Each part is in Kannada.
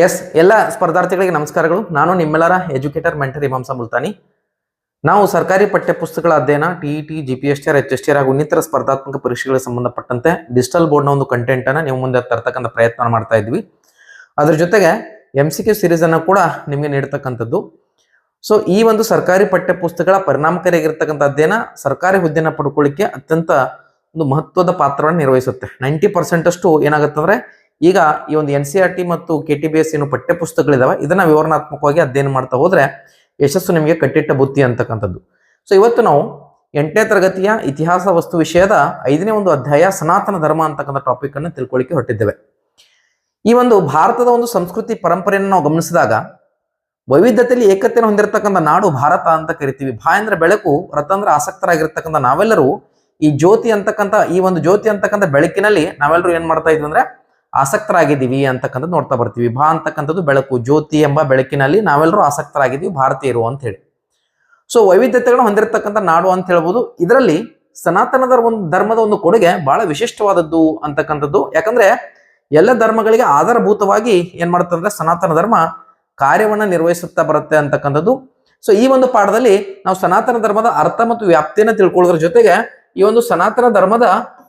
ಎಸ್ ಎಲ್ಲ ಸ್ಪರ್ಧಾರ್ಥಿಗಳಿಗೆ ನಮಸ್ಕಾರಗಳು. ನಾನು ನಿಮ್ಮೆಲ್ಲರ ಎಜುಕೇಟರ್ ಮೆಂಟರ್ ಇಮಾಂಸ ಮುಲ್ತಾನಿ. ನಾವು ಸರ್ಕಾರಿ ಪಠ್ಯಪುಸ್ತಕಗಳ ಅಧ್ಯಯನ T T G P S T R H S T R ಹಾಗೂ ಇನ್ನಿತರ ಸ್ಪರ್ಧಾತ್ಮಕ ಪರೀಕ್ಷೆಗಳಿಗೆ ಸಂಬಂಧಪಟ್ಟಂತೆ ಡಿಜಿಟಲ್ ಬೋರ್ಡ್ನ ಒಂದು ಕಂಟೆಂಟ್ ನಿಮ್ಮ ಮುಂದೆ ತರ್ತಕ್ಕಂಥ ಪ್ರಯತ್ನ ಮಾಡ್ತಾ ಇದ್ವಿ. ಅದ್ರ ಜೊತೆಗೆ ಎಂ ಸಿ ಕ್ಯೂ ಸಿರೀಸ್ ಅನ್ನ ಕೂಡ ನಿಮಗೆ ನೀಡ್ತಕ್ಕಂಥದ್ದು. ಸೊ ಈ ಒಂದು ಸರ್ಕಾರಿ ಪಠ್ಯಪುಸ್ತಕಗಳ ಪರಿಣಾಮಕಾರಿಯಾಗಿರ್ತಕ್ಕಂಥ ಅಧ್ಯಯನ ಸರ್ಕಾರಿ ಹುದ್ದೆನ ಪಡ್ಕೊಳ್ಳಿಕ್ಕೆ ಅತ್ಯಂತ ಒಂದು ಮಹತ್ವದ ಪಾತ್ರವನ್ನು ನಿರ್ವಹಿಸುತ್ತೆ. ನೈಂಟಿ ಪರ್ಸೆಂಟ್ ಅಷ್ಟು ಏನಾಗುತ್ತಂದ್ರೆ ಈಗ ಈ ಒಂದು ಎನ್ ಸಿ ಆರ್ ಟಿ ಮತ್ತು ಕೆ ಟಿ ಬಿ ಎಸ್ ಏನು ಪಠ್ಯಪುಸ್ತಕಗಳಿದಾವೆ, ಇದನ್ನ ವಿವರಣಾತ್ಮಕವಾಗಿ ಅಧ್ಯಯನ ಮಾಡ್ತಾ ಹೋದ್ರೆ ಯಶಸ್ಸು ನಿಮಗೆ ಕಟ್ಟಿಟ್ಟ ಬುತ್ತಿ ಅಂತಕ್ಕಂಥದ್ದು. ಸೊ ಇವತ್ತು ನಾವು ಎಂಟನೇ ತರಗತಿಯ ಇತಿಹಾಸ ವಸ್ತು ವಿಷಯದ ಐದನೇ ಒಂದು ಅಧ್ಯಾಯ ಸನಾತನ ಧರ್ಮ ಅಂತಕ್ಕಂಥ ಟಾಪಿಕ್ ಅನ್ನು ತಿಳ್ಕೊಳ್ಳಿಕ್ಕೆ ಹೊರಟಿದ್ದೇವೆ. ಈ ಒಂದು ಭಾರತದ ಒಂದು ಸಂಸ್ಕೃತಿ ಪರಂಪರೆಯನ್ನು ನಾವು ಗಮನಿಸಿದಾಗ, ವೈವಿಧ್ಯತೆಯಲ್ಲಿ ಏಕತೆಯನ್ನು ಹೊಂದಿರತಕ್ಕಂಥ ನಾಡು ಭಾರತ ಅಂತ ಕರಿತೀವಿ. ಭಾ ಅಂದ್ರೆ ಬೆಳಕು ರಥ ಅಂದ್ರೆ ಆಸಕ್ತರಾಗಿರ್ತಕ್ಕಂಥ ನಾವೆಲ್ಲರೂ ಈ ಜ್ಯೋತಿ ಅಂತಕ್ಕಂಥ, ಈ ಒಂದು ಜ್ಯೋತಿ ಅಂತಕ್ಕಂಥ ಬೆಳಕಿನಲ್ಲಿ ನಾವೆಲ್ಲರೂ ಏನ್ ಮಾಡ್ತಾ ಇದ್ವಿ ಅಂದ್ರೆ ಆಸಕ್ತರಾಗಿದ್ದೀವಿ ಅಂತಕ್ಕಂಥದ್ದು ನೋಡ್ತಾ ಬರ್ತೀವಿ. ಭಾ ಅಂತಕ್ಕಂಥದ್ದು ಬೆಳಕು, ಜ್ಯೋತಿ ಎಂಬ ಬೆಳಕಿನಲ್ಲಿ ನಾವೆಲ್ಲರೂ ಆಸಕ್ತರಾಗಿದ್ದೀವಿ, ಭಾರತೀಯರು ಅಂತ ಹೇಳಿ ಸೊ ವೈವಿಧ್ಯತೆಗಳನ್ನು ಹೊಂದಿರತಕ್ಕಂಥ ನಾಡು ಅಂತ ಹೇಳ್ಬೋದು. ಇದರಲ್ಲಿ ಸನಾತನ ಧರ್ಮ ಒಂದು ಧರ್ಮದ ಒಂದು ಕೊಡುಗೆ ಬಹಳ ವಿಶಿಷ್ಟವಾದದ್ದು ಅಂತಕ್ಕಂಥದ್ದು. ಯಾಕಂದ್ರೆ ಎಲ್ಲ ಧರ್ಮಗಳಿಗೆ ಆಧಾರಭೂತವಾಗಿ ಏನ್ ಮಾಡುತ್ತಂದ್ರೆ ಸನಾತನ ಧರ್ಮ ಕಾರ್ಯವನ್ನು ನಿರ್ವಹಿಸುತ್ತಾ ಬರುತ್ತೆ ಅಂತಕ್ಕಂಥದ್ದು. ಸೊ ಈ ಒಂದು ಪಾಠದಲ್ಲಿ ನಾವು ಸನಾತನ ಧರ್ಮದ ಅರ್ಥ ಮತ್ತು ವ್ಯಾಪ್ತಿಯನ್ನು ತಿಳ್ಕೊಳ್ಳೋದ್ರ ಜೊತೆಗೆ ಈ ಒಂದು ಸನಾತನ ಧರ್ಮದ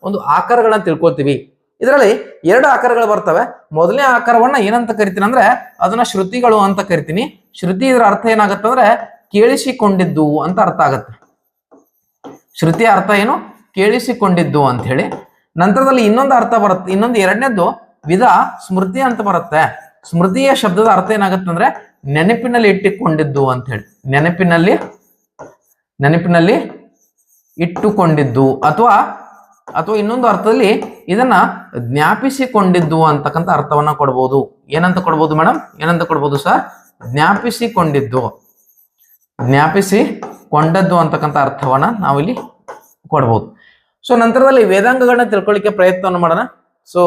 ಒಂದು ಆಕಾರಗಳನ್ನ ತಿಳ್ಕೊಳ್ತೀವಿ. ಇದರಲ್ಲಿ ಎರಡು ಆಕಾರಗಳು ಬರ್ತವೆ. ಮೊದಲನೇ ಆಕಾರವನ್ನ ಏನಂತ ಕರಿತೀನಿ ಅಂದ್ರೆ ಅದನ್ನ ಶ್ರುತಿಗಳು ಅಂತ ಕರಿತೀನಿ. ಶ್ರುತಿ ಇದರ ಅರ್ಥ ಏನಾಗುತ್ತೆ ಅಂದ್ರೆ ಕೇಳಿಸಿಕೊಂಡಿದ್ದು ಅಂತ ಅರ್ಥ ಆಗತ್ತೆ. ಶ್ರುತಿಯ ಅರ್ಥ ಏನು? ಕೇಳಿಸಿಕೊಂಡಿದ್ದು ಅಂತ ಹೇಳಿ. ನಂತರದಲ್ಲಿ ಇನ್ನೊಂದು ಅರ್ಥ ಬರುತ್ತೆ. ಇನ್ನೊಂದು ಎರಡನೇದ್ದು ವಿಧ ಸ್ಮೃತಿ ಅಂತ ಬರುತ್ತೆ. ಸ್ಮೃತಿಯ ಶಬ್ದದ ಅರ್ಥ ಏನಾಗುತ್ತೆ ಅಂದ್ರೆ ನೆನಪಿನಲ್ಲಿ ಇಟ್ಟುಕೊಂಡಿದ್ದು ಅಂತ ಹೇಳಿ. ನೆನಪಿನಲ್ಲಿ ನೆನಪಿನಲ್ಲಿ ಇಟ್ಟುಕೊಂಡಿದ್ದು ಅಥವಾ ಅಥವಾ ಇನ್ನೊಂದು ಅರ್ಥದಲ್ಲಿ ಇದನ್ನ ಜ್ಞಾಪಿಸಿಕೊಂಡಿದ್ದು ಅಂತಕ್ಕಂಥ ಅರ್ಥವನ್ನ ಕೊಡ್ಬೋದು. ಏನಂತ ಕೊಡ್ಬೋದು ಮೇಡಮ್? ಏನಂತ ಕೊಡ್ಬೋದು ಸರ್? ಜ್ಞಾಪಿಸಿಕೊಂಡಿದ್ದು. ಜ್ಞಾಪಿಸಿಕೊಂಡದ್ದು ಅಂತಕ್ಕಂಥ ಅರ್ಥವನ್ನ ನಾವಿಲ್ಲಿ ಕೊಡ್ಬೋದು. ಸೊ ನಂತರದಲ್ಲಿ ವೇದಾಂಗಗಳನ್ನ ತಿಳ್ಕೊಳ್ಳಿಕ್ಕೆ ಪ್ರಯತ್ನವನ್ನು ಮಾಡೋಣ. ಸೊ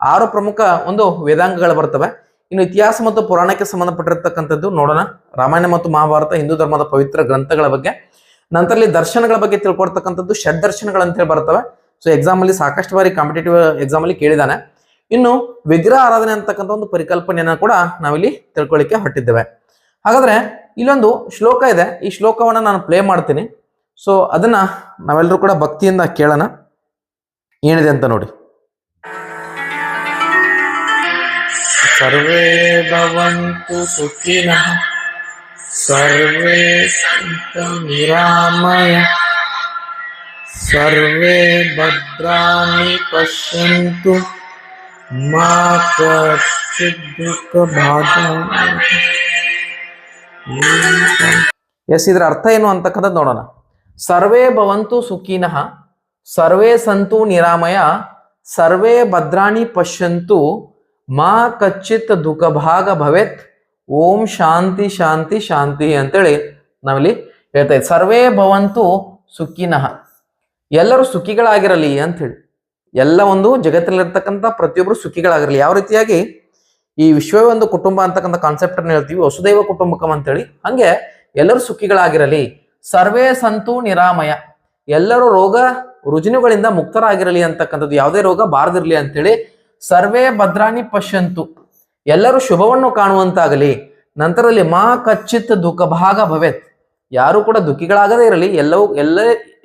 ಆರು ಪ್ರಮುಖ ಒಂದು ವೇದಾಂಗಗಳು ಬರ್ತವೆ. ಇನ್ನು ಇತಿಹಾಸ ಮತ್ತು ಪುರಾಣಕ್ಕೆ ಸಂಬಂಧಪಟ್ಟಿರ್ತಕ್ಕಂಥದ್ದು ನೋಡೋಣ. ರಾಮಾಯಣ ಮತ್ತು ಮಹಾಭಾರತ, ಹಿಂದೂ ಧರ್ಮದ ಪವಿತ್ರ ಗ್ರಂಥಗಳ ಬಗ್ಗೆ. ನಂತರಲ್ಲಿ ದರ್ಶನಗಳ ಬಗ್ಗೆ ತಿಳ್ಕೊಡ್ತಕ್ಕಂಥದ್ದು ಷಡ್ ದರ್ಶನಗಳು ಅಂತ ಹೇಳಿ ಬರ್ತವೆ. ಸೊ ಎಕ್ಸಾಮ್ ಅಲ್ಲಿ ಸಾಕಷ್ಟು ಬಾರಿ ಕಾಂಪಿಟೇಟಿವ್ ಎಕ್ಸಾಮ್ ಅಲ್ಲಿ ಕೇಳಿದಾನೆ. ಇನ್ನು ವಿಗ್ರಹ ಆರಾಧನೆ ಅಂತಕ್ಕಂಥ ಒಂದು ಪರಿಕಲ್ಪನೆಯನ್ನು ಕೂಡ ನಾವಿಲ್ಲಿ ತಿಳ್ಕೊಳ್ಳಿಕ್ಕೆ ಹೊಟ್ಟಿದ್ದೇವೆ ಹಾಗಾದ್ರೆ ಇಲ್ಲೊಂದು ಶ್ಲೋಕ ಇದೆ. ಈ ಶ್ಲೋಕವನ್ನು ನಾನು ಪ್ಲೇ ಮಾಡ್ತೀನಿ. ಸೊ ಅದನ್ನ ನಾವೆಲ್ಲರೂ ಕೂಡ ಭಕ್ತಿಯಿಂದ ಕೇಳೋಣ. ಏನಿದೆ ಅಂತ ನೋಡಿ. ಸರ್ವೇ ಭವಂತು ಸುಖಿನಃ. ಸರ್ವೇ ಸಂತ ನಿರಾಮಯ सर्वे भद्राणि पश्यन्तु मा कश्चित् दुःखभाग् ಎಸ್ ಇದರ ಅರ್ಥ ಏನು ಅಂತಕ್ಕಂಥದ್ದು ನೋಡೋಣ ಸರ್ವೇ ಭವಂತು ಸುಖಿನಃ ಸರ್ವೇ ಸಂತು ನಿರಾಮಯ ಸರ್ವೇ ಭದ್ರಾಣಿ ಪಶ್ಯಂತು ಮಾ ಕಚ್ಚಿತ್ ದುಃಖಭಾಗ ಭವೇತ್ ಓಂ ಶಾಂತಿ ಶಾಂತಿ ಶಾಂತಿ ಅಂತೇಳಿ ನಾವಿಲ್ಲಿ ಹೇಳ್ತಾ ಇದ್ದೀವಿ ಸರ್ವೇ ಭವಂತು ಸುಖಿನಃ ಎಲ್ಲರೂ ಸುಖಿಗಳಾಗಿರಲಿ ಅಂತೇಳಿ ಎಲ್ಲ ಒಂದು ಜಗತ್ತಿನಲ್ಲಿರ್ತಕ್ಕಂಥ ಪ್ರತಿಯೊಬ್ಬರು ಸುಖಿಗಳಾಗಿರಲಿ. ಯಾವ ರೀತಿಯಾಗಿ? ಈ ವಿಶ್ವವೇ ಒಂದು ಕುಟುಂಬ ಅಂತಕ್ಕಂಥ ಕಾನ್ಸೆಪ್ಟ್ ಅನ್ನು ಹೇಳ್ತೀವಿ. ವಸುದೈವ ಕುಟುಂಬಕಂ ಅಂತೇಳಿ ಹಂಗೆ ಎಲ್ಲರೂ ಸುಖಿಗಳಾಗಿರಲಿ. ಸರ್ವೇ ಸಂತು ನಿರಾಮಯ. ಎಲ್ಲರೂ ರೋಗ ರುಜಿನುಗಳಿಂದ ಮುಕ್ತರಾಗಿರಲಿ ಅಂತಕ್ಕಂಥದ್ದು ಯಾವುದೇ ರೋಗ ಬಾರದಿರಲಿ ಅಂತೇಳಿ ಸರ್ವೇ ಭದ್ರಾಣಿ ಪಶ್ಯಂತು. ಎಲ್ಲರೂ ಶುಭವನ್ನು ಕಾಣುವಂತಾಗಲಿ. ನಂತರದಲ್ಲಿ ಮಾ ಕಚ್ಚಿತ್ ದುಃಖ ಭಾಗ ಭವೇತ್. ಯಾರು ಕೂಡ ದುಃಖಿಗಳಾಗದೇ ಇರಲಿ. ಎಲ್ಲವೂ ಎಲ್ಲ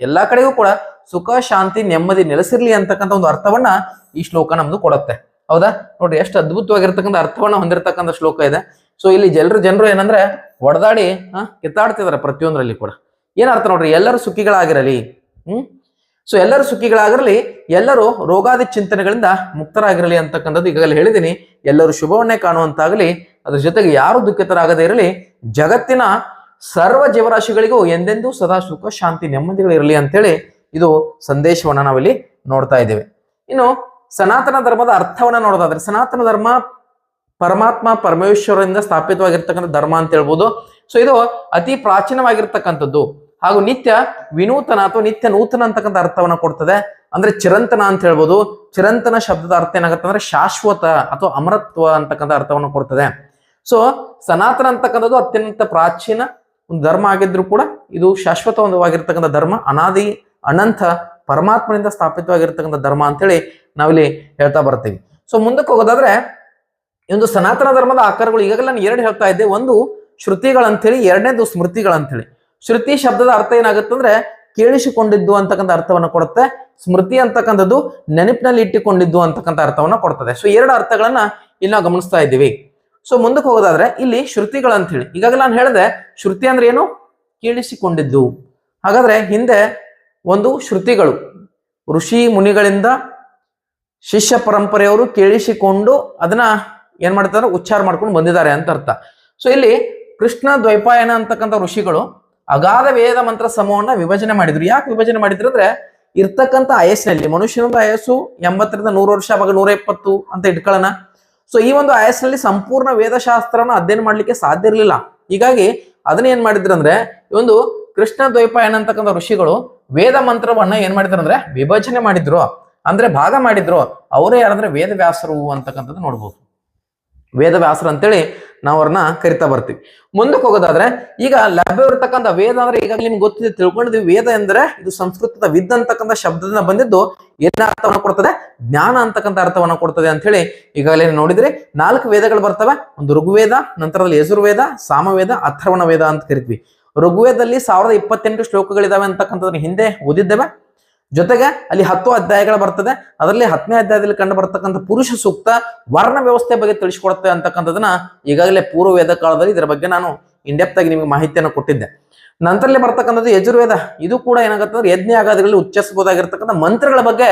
ಎಲ್ಲ ಕಡೆಗೂ ಕೂಡ ಸುಖ, ಶಾಂತಿ, ನೆಮ್ಮದಿ ನೆಲೆಸಿರ್ಲಿ ಅಂತಕ್ಕಂಥ ಒಂದು ಅರ್ಥವನ್ನ ಈ ಶ್ಲೋಕ ನಮ್ದು ಕೊಡುತ್ತೆ. ಹೌದಾ? ನೋಡ್ರಿ, ಎಷ್ಟು ಅದ್ಭುತವಾಗಿರ್ತಕ್ಕಂಥ ಅರ್ಥವನ್ನ ಹೊಂದಿರತಕ್ಕಂಥ ಶ್ಲೋಕ ಇದೆ. ಸೊ ಇಲ್ಲಿ ಜನರು ಜನರು ಏನಂದ್ರೆ ಹೊಡೆದಾಡಿ ಹಾ ಕಿತ್ತಾಡ್ತಿದಾರೆ ಪ್ರತಿಯೊಂದರಲ್ಲಿ ಕೂಡ. ಏನ್ ಅರ್ಥ ನೋಡ್ರಿ? ಎಲ್ಲರೂ ಸುಖಿಗಳಾಗಿರಲಿ, ಹ್ಮ್? ಸೊ ಎಲ್ಲರೂ ಸುಖಿಗಳಾಗಿರಲಿ, ಎಲ್ಲರೂ ರೋಗಾದಿ ಚಿಂತನೆಗಳಿಂದ ಮುಕ್ತರಾಗಿರಲಿ ಅಂತಕ್ಕಂಥದ್ದು ಈಗಾಗಲೇ ಹೇಳಿದ್ದೀನಿ ಎಲ್ಲರೂ ಶುಭವನ್ನೇ ಕಾಣುವಂತಾಗಲಿ, ಅದ್ರ ಜೊತೆಗೆ ಯಾರು ದುಃಖಿತರಾಗದೇ ಇರಲಿ, ಜಗತ್ತಿನ ಸರ್ವ ಜೀವರಾಶಿಗಳಿಗೂ ಎಂದೆಂದೂ ಸದಾ ಸುಖ, ಶಾಂತಿ, ನೆಮ್ಮದಿಗಳು ಇರಲಿ ಅಂತೇಳಿ ಇದು ಸಂದೇಶವನ್ನ ನಾವಿಲ್ಲಿ ನೋಡ್ತಾ ಇದ್ದೇವೆ. ಇನ್ನು ಸನಾತನ ಧರ್ಮದ ಅರ್ಥವನ್ನ ನೋಡೋದಾದ್ರೆ, ಸನಾತನ ಧರ್ಮ ಪರಮಾತ್ಮ ಪರಮೇಶ್ವರರಿಂದ ಸ್ಥಾಪಿತವಾಗಿರ್ತಕ್ಕಂಥ ಧರ್ಮ ಅಂತ ಹೇಳ್ಬೋದು. ಸೊ ಇದು ಅತಿ ಪ್ರಾಚೀನವಾಗಿರ್ತಕ್ಕಂಥದ್ದು. ಹಾಗೂ ನಿತ್ಯ ವಿನೂತನ ಅಥವಾ ನಿತ್ಯ ನೂತನ ಅಂತಕ್ಕಂಥ ಅರ್ಥವನ್ನ ಕೊಡ್ತದೆ. ಅಂದ್ರೆ ಚಿರಂತನ ಅಂತ ಹೇಳ್ಬೋದು. ಚಿರಂತನ ಶಬ್ದದ ಅರ್ಥ ಏನಾಗುತ್ತೆ ಅಂದ್ರೆ ಶಾಶ್ವತ ಅಥವಾ ಅಮರತ್ವ ಅಂತಕ್ಕಂಥ ಅರ್ಥವನ್ನು ಕೊಡ್ತದೆ. ಸೊ ಸನಾತನ ಅಂತಕ್ಕಂಥದ್ದು ಅತ್ಯಂತ ಪ್ರಾಚೀನ ಒಂದು ಧರ್ಮ ಆಗಿದ್ರು ಕೂಡ ಇದು ಶಾಶ್ವತವಾಗಿರ್ತಕ್ಕಂಥ ಧರ್ಮ, ಅನಾದಿ ಅನಂತ ಪರಮಾತ್ಮನಿಂದ ಸ್ಥಾಪಿತವಾಗಿರ್ತಕ್ಕಂಥ ಧರ್ಮ ಅಂತೇಳಿ ನಾವಿಲ್ಲಿ ಹೇಳ್ತಾ ಬರ್ತೀವಿ. ಸೊ ಮುಂದಕ್ಕೆ ಹೋಗೋದಾದ್ರೆ, ಈ ಒಂದು ಸನಾತನ ಧರ್ಮದ ಆಕಾರಗಳು, ಈಗಾಗಲೇ ನಾನು ಎರಡು ಹೇಳ್ತಾ ಇದ್ದೆ. ಒಂದು ಶ್ರುತಿಗಳಂತೇಳಿ, ಎರಡನೇದು ಸ್ಮೃತಿಗಳಂತೇಳಿ. ಶ್ರುತಿ ಶಬ್ದದ ಅರ್ಥ ಏನಾಗುತ್ತಂದ್ರೆ, ಕೇಳಿಸಿಕೊಂಡಿದ್ದು ಅಂತಕ್ಕಂಥ ಅರ್ಥವನ್ನು ಕೊಡುತ್ತೆ. ಸ್ಮೃತಿ ಅಂತಕ್ಕಂಥದ್ದು ನೆನಪಿನಲ್ಲಿ ಇಟ್ಟುಕೊಂಡಿದ್ದು ಅಂತಕ್ಕಂಥ ಅರ್ಥವನ್ನು ಕೊಡ್ತದೆ. ಸೊ ಎರಡು ಅರ್ಥಗಳನ್ನ ಇಲ್ಲಿ ನಾವು ಗಮನಿಸ್ತಾ ಇದ್ದೀವಿ. ಸೊ ಮುಂದಕ್ಕೆ ಹೋಗೋದಾದ್ರೆ, ಇಲ್ಲಿ ಶ್ರುತಿಗಳಂತ ಹೇಳಿ ಈಗಾಗಲೇ ನಾನು ಹೇಳಿದೆ, ಶ್ರುತಿ ಅಂದ್ರೆ ಏನು? ಕೇಳಿಸಿಕೊಂಡಿದ್ದು. ಹಾಗಾದ್ರೆ ಹಿಂದೆ ಒಂದು ಶ್ರುತಿಗಳು. ಋಷಿ ಮುನಿಗಳಿಂದ ಶಿಷ್ಯ ಪರಂಪರೆಯವರು ಕೇಳಿಸಿಕೊಂಡು ಅದನ್ನ ಏನ್ ಮಾಡ್ತಾರೆ? ಉಚ್ಚಾರ ಮಾಡ್ಕೊಂಡು ಬಂದಿದ್ದಾರೆ ಅಂತ ಅರ್ಥ. ಸೊ ಇಲ್ಲಿ ಕೃಷ್ಣ ದ್ವೈಪಾಯನ ಅಂತಕ್ಕಂಥ ಋಷಿಗಳು ಅಗಾಧ ವೇದ ಮಂತ್ರ ಸಮೂಹವನ್ನ ವಿಭಜನೆ ಮಾಡಿದ್ರು. ಯಾಕೆ ವಿಭಜನೆ ಮಾಡಿದ್ರು ಅಂದ್ರೆ ಇರ್ತಕ್ಕಂಥ ಆಯಸ್ಸಿನಲ್ಲಿ, ಮನುಷ್ಯನೊಂದು ಆಯಸ್ಸು ಎಂಬತ್ತರಿಂದ ನೂರು ವರ್ಷ ಅವಾಗ ನೂರ ಇಪ್ಪತ್ತು ಅಂತ ಇಟ್ಕೊಳ್ಳೋಣ. ಸೊ ಈ ಒಂದು ಆಯಸ್ಸಿನಲ್ಲಿ ಸಂಪೂರ್ಣ ವೇದಶಾಸ್ತ್ರನ ಅಧ್ಯಯನ ಮಾಡ್ಲಿಕ್ಕೆ ಸಾಧ್ಯ ಇರಲಿಲ್ಲ. ಹೀಗಾಗಿ ಅದನ್ನ ಏನ್ ಮಾಡಿದ್ರು ಅಂದ್ರೆ ಒಂದು ಕೃಷ್ಣ ದ್ವೈಪಾಯನ ಅಂತಕ್ಕಂಥ ಋಷಿಗಳು ವೇದ ಮಂತ್ರವನ್ನ ಏನ್ ಮಾಡಿದ್ರು ಅಂದ್ರೆ ವಿಭಜನೆ ಮಾಡಿದ್ರು. ಅಂದ್ರೆ ಭಾಗ ಮಾಡಿದ್ರು. ಅವರೇ ಯಾರಂದ್ರೆ ವೇದವ್ಯಾಸರು ಅಂತಕ್ಕಂಥದ್ದು ನೋಡ್ಬೋದು. ವೇದವ್ಯಾಸರು ಅಂತೇಳಿ ನಾವು ಅವ್ರನ್ನ ಕರಿತಾ ಬರ್ತೀವಿ. ಮುಂದಕ್ಕೆ ಹೋಗೋದಾದ್ರೆ, ಈಗ ಲಭ್ಯವಿರ್ತಕ್ಕಂಥ ವೇದ ಅಂದ್ರೆ ಈಗಾಗಲೇ ನಿಮ್ಗೆ ಗೊತ್ತಿದೆ ತಿಳ್ಕೊಂಡಿದ್ವಿ ವೇದ ಎಂದ್ರೆ ಇದು ಸಂಸ್ಕೃತದ ವಿದ್ ಅಂತಕ್ಕಂಥ ಶಬ್ದದಿಂದ ಬಂದಿದ್ದು. ಏನ ಅರ್ಥವನ್ನು ಕೊಡ್ತದೆ? ಜ್ಞಾನ ಅಂತಕ್ಕಂಥ ಅರ್ಥವನ್ನು ಕೊಡ್ತದೆ ಅಂತ ಹೇಳಿ ಈಗಾಗಲೇ ನೋಡಿದ್ರೆ. ನಾಲ್ಕು ವೇದಗಳು ಬರ್ತವೆ. ಒಂದು ಋಗ್ವೇದ, ನಂತರದಲ್ಲಿ ಯಜುರ್ವೇದ, ಸಾಮವೇದ ಅಥರ್ವಣ ವೇದ ಅಂತ ಕರಿತೀವಿ. ಋಗ್ವೇದದಲ್ಲಿ ಸಾವಿರದ ಇಪ್ಪತ್ತೆಂಟು ಶ್ಲೋಕಗಳಿದಾವೆ ಅಂತಕ್ಕಂಥದ್ದನ್ನು ಹಿಂದೆ ಓದಿದ್ದೇವೆ. ಜೊತೆಗೆ ಅಲ್ಲಿ ಹತ್ತು ಅಧ್ಯಾಯಗಳು ಬರ್ತದೆ. ಅದರಲ್ಲಿ ಹತ್ತನೇ ಅಧ್ಯಾಯದಲ್ಲಿ ಕಂಡು ಬರ್ತಕ್ಕಂಥ ಪುರುಷ ಸೂಕ್ತ ವರ್ಣ ವ್ಯವಸ್ಥೆ ಬಗ್ಗೆ ತಿಳಿಸ್ಕೊಡುತ್ತೆ ಅಂತಕ್ಕಂಥದನ್ನ ಈಗಾಗಲೇ ಪೂರ್ವ ವೇದ ಕಾಲದಲ್ಲಿ ಇದರ ಬಗ್ಗೆ ನಾನು ಇಂಡೆಪ್ತ್ ಆಗಿ ನಿಮಗೆ ಮಾಹಿತಿಯನ್ನು ಕೊಟ್ಟಿದ್ದೆ. ನಂತರಲ್ಲಿ ಬರ್ತಕ್ಕಂಥದ್ದು ಯಜುರ್ವೇದ. ಇದು ಕೂಡ ಏನಾಗುತ್ತೆ ಯಜ್ಞ ಆಗಾದಿಗಳಲ್ಲಿ ಉಚ್ಚರಿಸಬಹುದಾಗಿರ್ತಕ್ಕಂಥ ಮಂತ್ರಗಳ ಬಗ್ಗೆ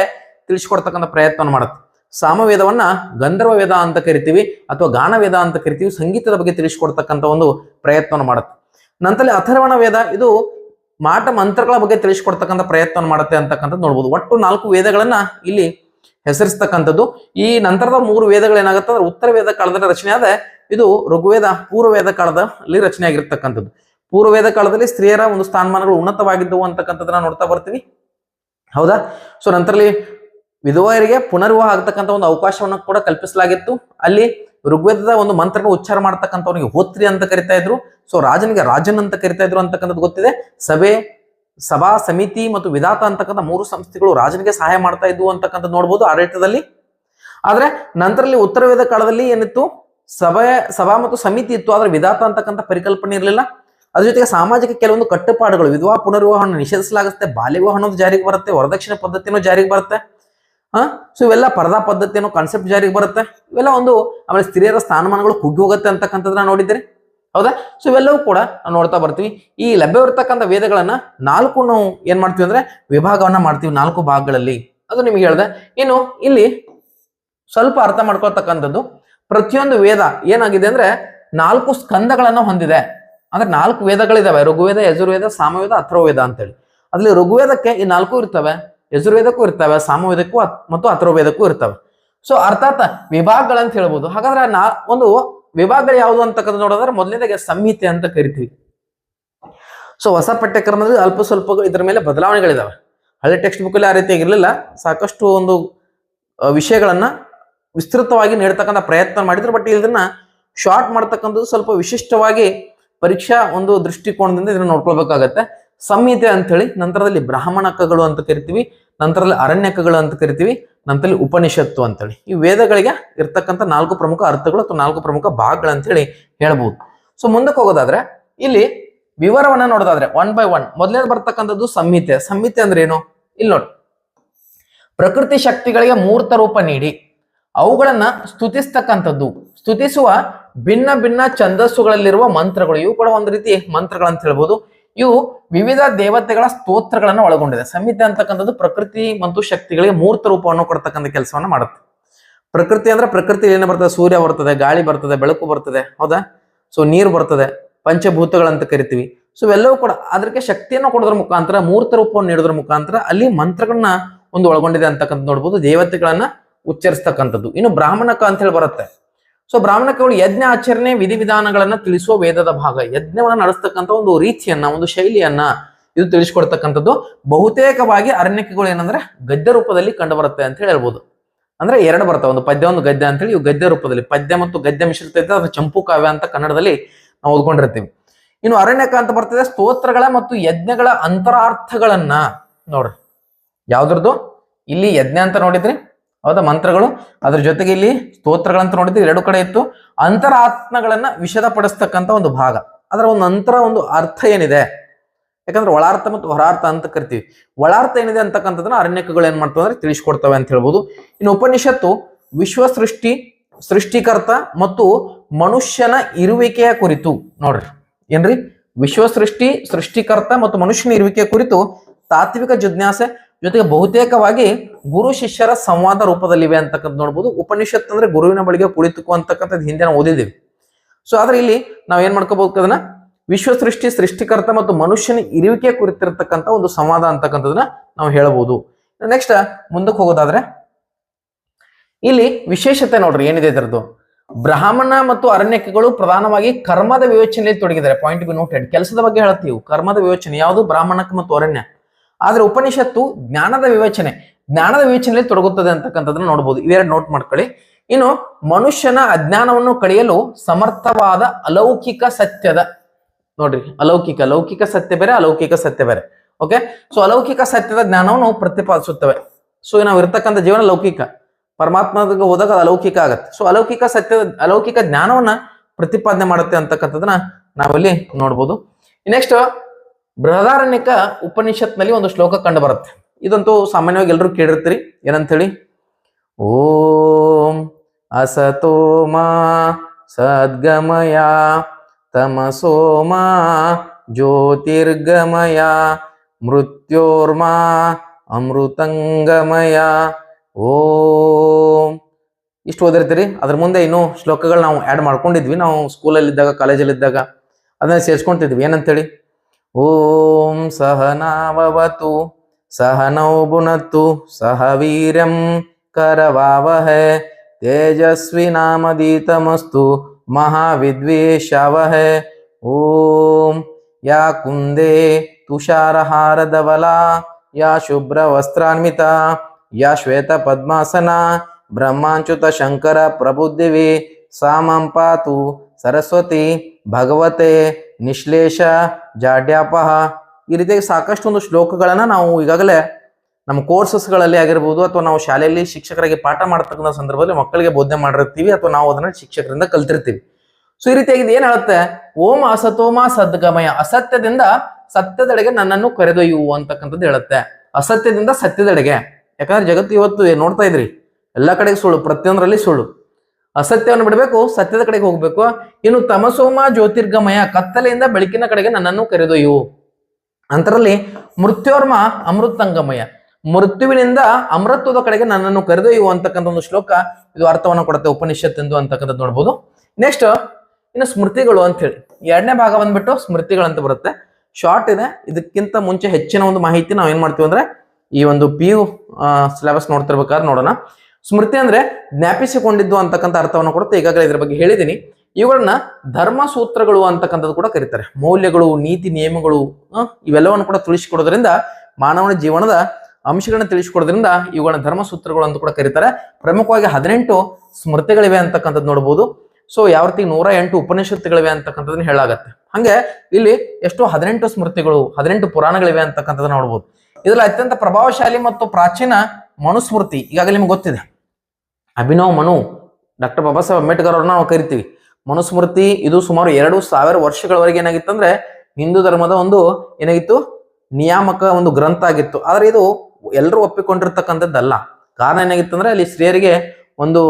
ತಿಳಿಸ್ಕೊಡ್ತಕ್ಕಂಥ ಪ್ರಯತ್ನವನ್ನು ಮಾಡುತ್ತೆ. ಸಾಮವೇದವನ್ನ ಗಂಧರ್ವ ವೇದ ಅಂತ ಕರಿತೀವಿ ಅಥವಾ ಗಾನವೇದ ಅಂತ ಕರಿತೀವಿ. ಸಂಗೀತದ ಬಗ್ಗೆ ತಿಳಿಸ್ಕೊಡ್ತಕ್ಕಂಥ ಒಂದು ಪ್ರಯತ್ನವನ್ನು ಮಾಡುತ್ತೆ. ನಂತರದಲ್ಲಿ ಅಥರ್ವಣ ವೇದ ಇದು ಮಾಟ ಮಂತ್ರಗಳ ಬಗ್ಗೆ ತಿಳಿಸಿಕೊಡ್ತಕ್ಕಂಥ ಪ್ರಯತ್ನ ಮಾಡುತ್ತೆ ಅಂತಕ್ಕಂಥದ್ದು ನೋಡ್ಬೋದು. ಒಟ್ಟು ನಾಲ್ಕು ವೇದಗಳನ್ನ ಇಲ್ಲಿ ಹೆಸರಿಸ್ತಕ್ಕಂಥದ್ದು. ಈ ನಂತರದ ಮೂರು ವೇದಗಳು ಏನಾಗುತ್ತೆ ಅಂದ್ರೆ ಉತ್ತರ ವೇದ ಕಾಲದಲ್ಲಿ ರಚನೆ ಇದು ಋಗ್ವೇದ, ಪೂರ್ವ ವೇದ ಕಾಲದಲ್ಲಿ ರಚನೆ ಆಗಿರ್ತಕ್ಕಂಥದ್ದು. ಪೂರ್ವ ವೇದ ಕಾಲದಲ್ಲಿ ಸ್ತ್ರೀಯರ ಒಂದು ಸ್ಥಾನಮಾನಗಳು ಉನ್ನತವಾಗಿದ್ದವು ಅಂತಕ್ಕಂಥದ್ದನ್ನ ನೋಡ್ತಾ ಬರ್ತೀವಿ. ಹೌದಾ? ಸೊ ನಂತರಲ್ಲಿ ವಿಧವೆಯರಿಗೆ ಪುನರ್ವಿವಾಹ ಆಗ್ತಕ್ಕಂಥ ಒಂದು ಅವಕಾಶವನ್ನು ಕೂಡ ಕಲ್ಪಿಸಲಾಗಿತ್ತು. ಅಲ್ಲಿ ಋಗ್ವೇದದ ಒಂದು ಮಂತ್ರನ ಉಚ್ಚಾರ ಮಾಡ್ತಕ್ಕಂಥವ್ರಿಗೆ ಹೋತ್ರಿ ಅಂತ ಕರಿತಾ ಇದ್ರು. ಸೊ ರಾಜನಿಗೆ ರಾಜನ್ ಅಂತ ಕರಿತಾ ಇದ್ರು ಅಂತಕ್ಕಂಥದ್ದು ಗೊತ್ತಿದೆ. ಸಭೆ, ಸಭಾ ಸಮಿತಿ ಮತ್ತು ವಿಧಾತ ಅಂತಕ್ಕಂಥ ಮೂರು ಸಂಸ್ಥೆಗಳು ರಾಜನಿಗೆ ಸಹಾಯ ಮಾಡ್ತಾ ಇದ್ವು ಅಂತಕ್ಕಂಥದ್ದು ನೋಡ್ಬೋದು ಆಡಳಿತದಲ್ಲಿ. ಆದ್ರೆ ನಂತರಲ್ಲಿ ಉತ್ತರ ವೇದ ಕಾಲದಲ್ಲಿ ಏನಿತ್ತು? ಸಭೆ, ಸಭಾ ಮತ್ತು ಸಮಿತಿ ಇತ್ತು. ಆದ್ರೆ ವಿಧಾತ ಅಂತಕ್ಕಂಥ ಪರಿಕಲ್ಪನೆ ಇರಲಿಲ್ಲ. ಅದ್ರ ಜೊತೆಗೆ ಸಾಮಾಜಿಕ ಕೆಲವೊಂದು ಕಟ್ಟುಪಾಡುಗಳು, ವಿಧವಾ ಪುನರ್ವಿವಾಹವನ್ನು ನಿಷೇಧಿಸಲಾಗುತ್ತೆ ಬಾಲ್ಯ ವಿವಾಹ ಜಾರಿಗೆ ಬರುತ್ತೆ, ವರದಕ್ಷಿಣೆ ಪದ್ಧತಿನೂ ಜಾರಿಗೆ ಬರುತ್ತೆ. ಹಾ? ಸೊ ಇವೆಲ್ಲ ಪರದಾ ಪದ್ಧತಿ ಅನ್ನೋ ಕಾನ್ಸೆಪ್ಟ್ ಜಾರಿಗೆ ಬರುತ್ತೆ. ಇವೆಲ್ಲ ಒಂದು ಆಮೇಲೆ ಸ್ತ್ರೀಯರ ಸ್ಥಾನಮಾನಗಳು ಕುಗ್ಗಿ ಹೋಗುತ್ತೆ ಅಂತಕ್ಕಂಥದ್ದನ್ನ ನೋಡಿದ್ದೀರಿ? ಹೌದಾ? ಸೊ ಇವೆಲ್ಲವೂ ಕೂಡ ನಾವು ನೋಡ್ತಾ ಬರ್ತೀವಿ. ಈ ಲಭ್ಯವಿರ್ತಕ್ಕಂಥ ವೇದಗಳನ್ನ ನಾಲ್ಕು ನಾವು ಏನ್ ಮಾಡ್ತೀವಿ ಅಂದ್ರೆ ವಿಭಾಗವನ್ನ ಮಾಡ್ತೀವಿ ನಾಲ್ಕು ಭಾಗಗಳಲ್ಲಿ. ಅದು ನಿಮ್ಗೆ ಹೇಳ್ದೆ. ಇನ್ನು ಇಲ್ಲಿ ಸ್ವಲ್ಪ ಅರ್ಥ ಮಾಡ್ಕೊಳ್ತಕ್ಕಂಥದ್ದು. ಪ್ರತಿಯೊಂದು ವೇದ ಏನಾಗಿದೆ ಅಂದ್ರೆ ನಾಲ್ಕು ಸ್ಕಂದಗಳನ್ನು ಹೊಂದಿದೆ. ಅಂದ್ರೆ ನಾಲ್ಕು ವೇದಗಳಿದಾವೆ. ಋಗ್ವೇದ, ಯಜುರ್ವೇದ, ಸಾಮವೇದ, ಅಥರ್ವವೇದ ಅಂತೇಳಿ. ಅದ್ರಲ್ಲಿ ಋಗ್ವೇದಕ್ಕೆ ಈ ನಾಲ್ಕು ಇರ್ತವೆ. ಯಜುರ್ವೇದಕ್ಕೂ ಇರ್ತವೆ, ಸಾಮವೇದಕ್ಕೂ ಮತ್ತು ಅಥರ್ವವೇದಕ್ಕೂ ಇರ್ತವೆ. ಸೊ ಅರ್ಥಾತ್ ವಿಭಾಗಗಳಂತ ಹೇಳ್ಬೋದು. ಹಾಗಾದ್ರೆ ನಾ, ಒಂದು ವಿಭಾಗಗಳು ಯಾವುದು ಅಂತಕ್ಕಂಥ ನೋಡೋದ್ರೆ ಮೊದಲನೇದಾಗೆ ಸಂಹಿತೆ ಅಂತ ಕರಿತೀವಿ. ಸೊ ಹೊಸ ಪಠ್ಯಕ್ರಮದಲ್ಲಿ ಅಲ್ಪ ಸ್ವಲ್ಪ ಇದರ ಮೇಲೆ ಬದಲಾವಣೆಗಳಿದಾವೆ. ಹಳೆ ಟೆಕ್ಸ್ಟ್ ಬುಕ್ ಅಲ್ಲಿ ಆ ರೀತಿ ಇರಲಿಲ್ಲ ಸಾಕಷ್ಟು ಒಂದು ವಿಷಯಗಳನ್ನ ವಿಸ್ತೃತವಾಗಿ ನೀಡ್ತಕ್ಕಂಥ ಪ್ರಯತ್ನ ಮಾಡಿದ್ರು. ಬಟ್ ಇದನ್ನ ಶಾರ್ಟ್ ಮಾಡ್ತಕ್ಕಂಥದ್ದು ಸ್ವಲ್ಪ ವಿಶಿಷ್ಟವಾಗಿ ಪರೀಕ್ಷಾ ಒಂದು ದೃಷ್ಟಿಕೋನದಿಂದ ಇದನ್ನ ನೋಡ್ಕೊಳ್ಬೇಕಾಗತ್ತೆ. ಸಂಹಿತೆ ಅಂತ ಹೇಳಿ ನಂತರದಲ್ಲಿ ಬ್ರಾಹ್ಮಣಕಗಳು ಅಂತ ಕರಿತೀವಿ, ನಂತರದಲ್ಲಿ ಅರಣ್ಯಕಗಳು ಅಂತ ಕರಿತೀವಿ, ನಂತರದಲ್ಲಿ ಉಪನಿಷತ್ತು ಅಂತೇಳಿ. ಈ ವೇದಗಳಿಗೆ ಇರ್ತಕ್ಕಂಥ ನಾಲ್ಕು ಪ್ರಮುಖ ಅರ್ಥಗಳು ಅಥವಾ ನಾಲ್ಕು ಪ್ರಮುಖ ಭಾಗಗಳು ಅಂತ ಹೇಳಿ ಹೇಳ್ಬೋದು. ಸೊ ಮುಂದಕ್ಕೆ ಹೋಗೋದಾದ್ರೆ, ಇಲ್ಲಿ ವಿವರವನ್ನ ನೋಡೋದಾದ್ರೆ ಒನ್ ಬೈ ಒನ್ ಮೊದಲನೇದು ಬರ್ತಕ್ಕಂಥದ್ದು ಸಂಹಿತೆ. ಸಂಹಿತೆ ಅಂದ್ರೆ ಏನು? ಇಲ್ಲಿ ನೋಡಿ. ಪ್ರಕೃತಿ ಶಕ್ತಿಗಳಿಗೆ ಮೂರ್ತ ರೂಪ ನೀಡಿ, ಅವುಗಳನ್ನ ಸ್ತುತಿಸ್ತಕ್ಕಂಥದ್ದು. ಸ್ತುತಿಸುವ ಭಿನ್ನ ಭಿನ್ನ ಛಂದಸ್ಸುಗಳಲ್ಲಿರುವ ಮಂತ್ರಗಳು. ಇವು ಕೂಡ ಒಂದು ರೀತಿ ಮಂತ್ರಗಳಂತ ಹೇಳ್ಬೋದು. ಇವು ವಿವಿಧ ದೇವತೆಗಳ ಸ್ತೋತ್ರಗಳನ್ನ ಒಳಗೊಂಡಿದೆ. ಸಂಹಿತೆ ಅಂತಕ್ಕಂಥದ್ದು ಪ್ರಕೃತಿ ಮತ್ತು ಶಕ್ತಿಗಳಿಗೆ ಮೂರ್ತ ರೂಪವನ್ನು ಕೊಡ್ತಕ್ಕಂಥ ಕೆಲಸವನ್ನ ಮಾಡುತ್ತೆ. ಪ್ರಕೃತಿ ಅಂದ್ರೆ ಪ್ರಕೃತಿ ಏನು ಬರ್ತದೆ? ಸೂರ್ಯ ಬರ್ತದೆ, ಗಾಳಿ ಬರ್ತದೆ, ಬೆಳಕು ಬರ್ತದೆ, ಹೌದಾ? ಸೊ ನೀರು ಬರ್ತದೆ ಪಂಚಭೂತಗಳಂತ ಕರಿತೀವಿ. ಸೊ ಇವೆಲ್ಲವೂ ಕೂಡ ಅದಕ್ಕೆ ಶಕ್ತಿಯನ್ನು ಕೊಡೋದ್ರ ಮುಖಾಂತರ, ಮೂರ್ತ ರೂಪವನ್ನು ನೀಡೋದ್ರ ಮುಖಾಂತರ ಅಲ್ಲಿ ಮಂತ್ರಗಳನ್ನ ಒಂದು ಒಳಗೊಂಡಿದೆ ಅಂತಕ್ಕಂಥ ನೋಡ್ಬೋದು, ದೇವತೆಗಳನ್ನ ಉಚ್ಚರಿಸ್ತಕ್ಕಂಥದ್ದು. ಇನ್ನು ಬ್ರಾಹ್ಮಣಕ ಅಂತ ಹೇಳಿ ಬರುತ್ತೆ. ಸೊ ಬ್ರಾಹ್ಮಣ ಕವಿಗಳು ಯಜ್ಞ, ಆಚರಣೆ, ವಿಧಿವಿಧಾನಗಳನ್ನ ತಿಳಿಸುವ ವೇದದ ಭಾಗ. ಯಜ್ಞವನ್ನ ನಡೆಸ್ತಕ್ಕಂಥ ಒಂದು ರೀತಿಯನ್ನ, ಒಂದು ಶೈಲಿಯನ್ನ ಇದು ತಿಳಿಸ್ಕೊಡ್ತಕ್ಕಂಥದ್ದು. ಬಹುತೇಕವಾಗಿ ಅರಣ್ಯಕಗಳು ಏನಂದ್ರೆ ಗದ್ಯ ರೂಪದಲ್ಲಿ ಕಂಡು ಬರುತ್ತೆ ಅಂತ ಹೇಳಿ ಹೇಳ್ಬೋದು. ಅಂದ್ರೆ ಎರಡು ಬರ್ತವೆ ಒಂದು ಪದ್ಯ, ಒಂದು ಗದ್ಯ ಅಂತೇಳಿ ಇವು ಗದ್ಯ ರೂಪದಲ್ಲಿ. ಪದ್ಯ ಮತ್ತು ಗದ್ಯ ಮಿಶ್ರಿತ ಇದ್ರೆ ಅದು ಚಂಪು ಕಾವ್ಯ ಅಂತ ಕನ್ನಡದಲ್ಲಿ ನಾವು ಓದ್ಕೊಂಡಿರ್ತೀವಿ. ಇನ್ನು ಅರಣ್ಯಕ ಅಂತ ಬರ್ತದೆ ಸ್ತೋತ್ರಗಳ ಮತ್ತು ಯಜ್ಞಗಳ ಅಂತರಾರ್ಥಗಳನ್ನ ನೋಡ್ರಿ. ಯಾವ್ದ್ರದ್ದು? ಇಲ್ಲಿ ಯಜ್ಞ ಅಂತ ನೋಡಿದ್ರಿ. ಹೌದಾ? ಮಂತ್ರಗಳು. ಅದ್ರ ಜೊತೆಗೆ ಇಲ್ಲಿ ಸ್ತೋತ್ರಗಳಂತ ನೋಡಿದ್ರೆ ಎರಡು ಕಡೆ ಇತ್ತು. ಅಂತರಾತ್ಮಗಳನ್ನ ವಿಷದಪಡಿಸ್ತಕ್ಕಂಥ ಒಂದು ಭಾಗ. ಅದರ ಒಂದು ಅಂತರ ಒಂದು ಅರ್ಥ ಏನಿದೆ? ಯಾಕಂದ್ರೆ ಒಳಾರ್ಥ ಮತ್ತು ಹೊರಾರ್ಥ ಅಂತ ಕರಿತೀವಿ. ಒಳಾರ್ಥ ಏನಿದೆ ಅಂತಕ್ಕಂಥದ್ದನ್ನ ಅರಣ್ಯಕಗಳು ಏನ್ ಮಾಡ್ತವೆ ಅಂದ್ರೆ ತಿಳಿಸ್ಕೊಡ್ತವೆ ಅಂತ ಹೇಳ್ಬೋದು. ಇನ್ನು ಉಪನಿಷತ್ತು ವಿಶ್ವ ಸೃಷ್ಟಿ ಸೃಷ್ಟಿಕರ್ತ ಮತ್ತು ಮನುಷ್ಯನ ಇರುವಿಕೆಯ ಕುರಿತು ನೋಡ್ರಿ. ಏನ್ರಿ? ವಿಶ್ವ ಸೃಷ್ಟಿ ಸೃಷ್ಟಿಕರ್ತ ಮತ್ತು ಮನುಷ್ಯನ ಇರುವಿಕೆಯ ಕುರಿತು ತಾತ್ವಿಕ ಜಿಜ್ಞಾಸೆ ಜೊತೆಗೆ ಬಹುತೇಕವಾಗಿ ಗುರು ಶಿಷ್ಯರ ಸಂವಾದ ರೂಪದಲ್ಲಿವೆ ಅಂತಕ್ಕಂಥ ನೋಡ್ಬೋದು. ಉಪನಿಷತ್ ಅಂದ್ರೆ ಗುರುವಿನ ಬಳಿಗೆ ಕುಳಿತುಕು ಅಂತಕ್ಕಂಥದ್ದು ಹಿಂದೆ ನಾವು ಓದಿದ್ದೀವಿ. ಸೊ ಆದ್ರೆ ಇಲ್ಲಿ ನಾವು ಏನ್ ಮಾಡ್ಕೋಬಹುದು ಅದನ್ನ? ವಿಶ್ವ ಸೃಷ್ಟಿ, ಸೃಷ್ಟಿಕರ್ತ ಮತ್ತು ಮನುಷ್ಯನ ಇರುವಿಕೆ ಕುರಿತಿರ್ತಕ್ಕಂಥ ಒಂದು ಸಂವಾದ ಅಂತಕ್ಕಂಥದನ್ನ ನಾವು ಹೇಳಬಹುದು ನೆಕ್ಸ್ಟ್ ಮುಂದಕ್ಕೆ ಹೋಗೋದಾದ್ರೆ, ಇಲ್ಲಿ ವಿಶೇಷತೆ ನೋಡ್ರಿ, ಏನಿದೆ ಇದರದ್ದು? ಬ್ರಾಹ್ಮಣ ಮತ್ತು ಅರಣ್ಯಕಗಳು ಪ್ರಧಾನವಾಗಿ ಕರ್ಮದ ವಿವೇಚನೆಯಲ್ಲಿ ತೊಡಗಿದ್ದಾರೆ. ಪಾಯಿಂಟ್ ಬಿ ನೋಟೆಡ್ ಕೆಲಸದ ಬಗ್ಗೆ ಹೇಳ್ತೀವಿ ಕರ್ಮದ ವಿವೇಚನೆ ಯಾವುದು? ಬ್ರಾಹ್ಮಣಕ್ಕೆ ಮತ್ತು ಅರಣ್ಯ. ಆದ್ರೆ ಉಪನಿಷತ್ತು ಜ್ಞಾನದ ವಿವೇಚನೆ, ಜ್ಞಾನದ ವಿವೇಚನೆಯಲ್ಲಿ ತೊಡಗುತ್ತದೆ ಅಂತಕ್ಕಂಥದ್ದನ್ನ ನೋಡ್ಬೋದು. ಇವೆರಡು ನೋಟ್ ಮಾಡ್ಕೊಳ್ಳಿ. ಇನ್ನು ಮನುಷ್ಯನ ಅಜ್ಞಾನವನ್ನು ಕಳೆಯಲು ಸಮರ್ಥವಾದ ಅಲೌಕಿಕ ಸತ್ಯದ, ನೋಡ್ರಿ, ಅಲೌಕಿಕ, ಲೌಕಿಕ ಸತ್ಯ ಬೇರೆ, ಅಲೌಕಿಕ ಸತ್ಯ ಬೇರೆ. ಓಕೆ ಸೊ ಅಲೌಕಿಕ ಸತ್ಯದ ಜ್ಞಾನವನ್ನು ಪ್ರತಿಪಾದಿಸುತ್ತವೆ. ಸೊ ನಾವು ಇರ್ತಕ್ಕಂಥ ಜೀವನ ಲೌಕಿಕ. ಪರಮಾತ್ಮದಾಗ ಹೋದಾಗ ಅದು ಅಲೌಕಿಕ ಆಗತ್ತೆ. ಸೊ ಅಲೌಕಿಕ ಸತ್ಯದ ಅಲೌಕಿಕ ಜ್ಞಾನವನ್ನ ಪ್ರತಿಪಾದನೆ ಮಾಡುತ್ತೆ ಅಂತಕ್ಕಂಥದನ್ನ ನಾವಿಲ್ಲಿ ನೋಡ್ಬೋದು. ನೆಕ್ಸ್ಟ್ ಬೃಹದಾರಣ್ಯಕ ಉಪನಿಷತ್ನಲ್ಲಿ ಒಂದು ಶ್ಲೋಕ ಕಂಡು ಬರುತ್ತೆ. ಇದಂತೂ ಸಾಮಾನ್ಯವಾಗಿ ಎಲ್ಲರೂ ಕೇಳಿರ್ತೀರಿ. ಏನಂತ ಹೇಳಿ ಓಂ ಅಸತೋಮಾ ಸದ್ಗಮಯ ತಮಸೋಮಾ ಜ್ಯೋತಿರ್ಗಮಯ ಮೃತ್ಯೋರ್ಮಾ ಅಮೃತಂಗಮಯ. ಓಂ. ಇಷ್ಟು ಓದಿರ್ತೀರಿ. ಅದ್ರ ಮುಂದೆ ಇನ್ನೂ ಶ್ಲೋಕಗಳು ನಾವು ಆ್ಯಡ್ ಮಾಡ್ಕೊಂಡಿದ್ವಿ. ನಾವು ಸ್ಕೂಲಲ್ಲಿದ್ದಾಗ ಕಾಲೇಜಲ್ಲಿದ್ದಾಗ ಅದನ್ನ ಸೇರಿಸ್ಕೊಂತಿದ್ವಿ. ಏನಂತೇಳಿ? ॐ सहनावतु सहनौ भुनत्तु सह वीर्यं करवावहै, तेजस्विनामदीतमस्तु, महाविद्वेषावहै। ॐ या कुन्दे तुषारहारधवला या शुभ्रवस्त्रान्विता, या श्वेतपद्मासना ब्रह्माच्युतशङ्करप्रबुद्धिवी सा माँ पातु सरस्वती भगवते। ನಿಶ್ಲೇಷ, ಜಾಡ್ಯಾಪಹ, ಈ ರೀತಿಯಾಗಿ ಸಾಕಷ್ಟು ಒಂದು ಶ್ಲೋಕಗಳನ್ನ ನಾವು ಈಗಾಗಲೇ ನಮ್ಮ ಕೋರ್ಸಸ್ಗಳಲ್ಲಿ ಆಗಿರ್ಬೋದು ಅಥವಾ ನಾವು ಶಾಲೆಯಲ್ಲಿ ಶಿಕ್ಷಕರಿಗೆ ಪಾಠ ಮಾಡ್ತಕ್ಕಂಥ ಸಂದರ್ಭದಲ್ಲಿ ಮಕ್ಕಳಿಗೆ ಬೋಧನೆ ಮಾಡಿರ್ತೀವಿ ಅಥವಾ ನಾವು ಅದನ್ನ ಶಿಕ್ಷಕರಿಂದ ಕಲ್ತಿರ್ತೀವಿ. ಸೊ ಈ ರೀತಿಯಾಗಿ ಇದು ಏನ್ ಹೇಳುತ್ತೆ? ಓಂ ಅಸತೋಮ ಸದ್ಗಮಯ, ಅಸತ್ಯದಿಂದ ಸತ್ಯದೆಡೆಗೆ ನನ್ನನ್ನು ಕರೆದೊಯ್ಯು ಅಂತಕ್ಕಂಥದ್ದು ಹೇಳುತ್ತೆ. ಅಸತ್ಯದಿಂದ ಸತ್ಯದೆಡೆಗೆ. ಯಾಕಂದ್ರೆ ಜಗತ್ತು ಇವತ್ತು ನೋಡ್ತಾ ಇದ್ರಿ? ಎಲ್ಲ ಕಡೆಗೆ ಸುಳ್ಳು, ಪ್ರತಿಯೊಂದರಲ್ಲಿ ಸುಳ್ಳು. ಅಸತ್ಯವನ್ನು ಬಿಡಬೇಕು, ಸತ್ಯದ ಕಡೆಗೆ ಹೋಗ್ಬೇಕು. ಇನ್ನು ತಮಸೋಮ ಜ್ಯೋತಿರ್ಗಮಯ ಕತ್ತಲೆಯಿಂದ ಬೆಳಕಿನ ಕಡೆಗೆ ನನ್ನನ್ನು ಕರೆದೊಯ್ಯು. ಅಂತರಲ್ಲಿ ಮೃತ್ಯೋರ್ಮ ಅಮೃತಂಗಮಯ. ಮೃತ್ಯುವಿನಿಂದ ಅಮೃತ್ವದ ಕಡೆಗೆ ನನ್ನನ್ನು ಕರೆದೊಯ್ಯು ಅಂತಕ್ಕಂಥ ಒಂದು ಶ್ಲೋಕ ಇದು ಅರ್ಥವನ್ನು ಕೊಡುತ್ತೆ ಉಪನಿಷತ್ ಎಂದು ಅಂತಕ್ಕಂಥದ್ದು ನೋಡ್ಬೋದು. ನೆಕ್ಸ್ಟ್ ಇನ್ನು ಸ್ಮೃತಿಗಳು ಅಂತ ಹೇಳಿ ಎರಡನೇ ಭಾಗ ಬಂದ್ಬಿಟ್ಟು ಸ್ಮೃತಿಗಳು ಅಂತ ಬರುತ್ತೆ. ಶಾರ್ಟ್ ಇದೆ. ಇದಕ್ಕಿಂತ ಮುಂಚೆ ಹೆಚ್ಚಿನ ಒಂದು ಮಾಹಿತಿ ನಾವು ಏನ್ ಮಾಡ್ತೀವಿ ಅಂದ್ರೆ ಈ ಒಂದು ಪಿ ಯು ಸಿಲೆಬಸ್ ನೋಡ್ತಿರ್ಬೇಕಾದ್ರೆ ನೋಡೋಣ. ಸ್ಮೃತಿ ಅಂದ್ರೆ ಜ್ಞಾಪಿಸಿಕೊಂಡಿದ್ದು ಅಂತಕ್ಕಂಥ ಅರ್ಥವನ್ನು ಕೊಡುತ್ತೆ. ಈಗಾಗಲೇ ಇದ್ರ ಬಗ್ಗೆ ಹೇಳಿದ್ದೀನಿ ಇವುಗಳನ್ನ ಧರ್ಮ ಸೂತ್ರಗಳು ಅಂತಕ್ಕಂಥದ್ದು ಕೂಡ ಕರೀತಾರೆ. ಮೌಲ್ಯಗಳು, ನೀತಿ, ನಿಯಮಗಳು ಇವೆಲ್ಲವನ್ನು ಕೂಡ ತಿಳಿಸಿಕೊಡೋದ್ರಿಂದ, ಮಾನವನ ಜೀವನದ ಅಂಶಗಳನ್ನ ತಿಳಿಸಿಕೊಡೋದ್ರಿಂದ ಇವುಗಳನ್ನ ಧರ್ಮ ಸೂತ್ರಗಳು ಅಂತ ಕೂಡ ಕರೀತಾರೆ. ಪ್ರಮುಖವಾಗಿ ಹದಿನೆಂಟು ಸ್ಮೃತಿಗಳಿವೆ ಅಂತಕ್ಕಂಥದ್ದು ನೋಡಬಹುದು ಸೊ ಯಾವ ರೀತಿ ನೂರ ಎಂಟು ಉಪನಿಷತ್ತುಗಳಿವೆ ಅಂತಕ್ಕಂಥದ್ದನ್ನು ಹೇಳಾಗತ್ತೆ ಹಂಗೆ ಇಲ್ಲಿ ಎಷ್ಟು ಹದಿನೆಂಟು ಸ್ಮೃತಿಗಳು, ಹದಿನೆಂಟು ಪುರಾಣಗಳಿವೆ ಅಂತಕ್ಕಂಥದ್ದು ನೋಡ್ಬೋದು. ಇದರಲ್ಲಿ ಅತ್ಯಂತ ಪ್ರಭಾವಶಾಲಿ ಮತ್ತು ಪ್ರಾಚೀನ ಮನುಸ್ಮೃತಿ, ಈಗಾಗಲೇ ನಿಮ್ಗೆ ಗೊತ್ತಿದೆ. ಅಭಿನವ್, ಮನು, ಡಾಕ್ಟರ್ ಬಾಬಾ ಸಾಹೇಬ್ ಅಂಬೇಡ್ಕರ್ ಅವ್ರನ್ನ ನಾವು ಕರಿತೀವಿ. ಮನುಸ್ಮೃತಿ, ಇದು ಸುಮಾರು ಎರಡು ಸಾವಿರ ವರ್ಷಗಳವರೆಗೆ ಏನಾಗಿತ್ತು ಅಂದ್ರೆ ಹಿಂದೂ ಧರ್ಮದ ಒಂದು ಏನಾಗಿತ್ತು? ನಿಯಾಮಕ ಒಂದು ಗ್ರಂಥ ಆಗಿತ್ತು. ಆದ್ರೆ ಇದು ಎಲ್ಲರೂ ಒಪ್ಪಿಕೊಂಡಿರ್ತಕ್ಕಂಥದ್ದಲ್ಲ. ಕಾರಣ ಏನಾಗಿತ್ತು ಅಂದ್ರೆ ಅಲ್ಲಿ ಸ್ತ್ರೀಯರಿಗೆ ಒಂದು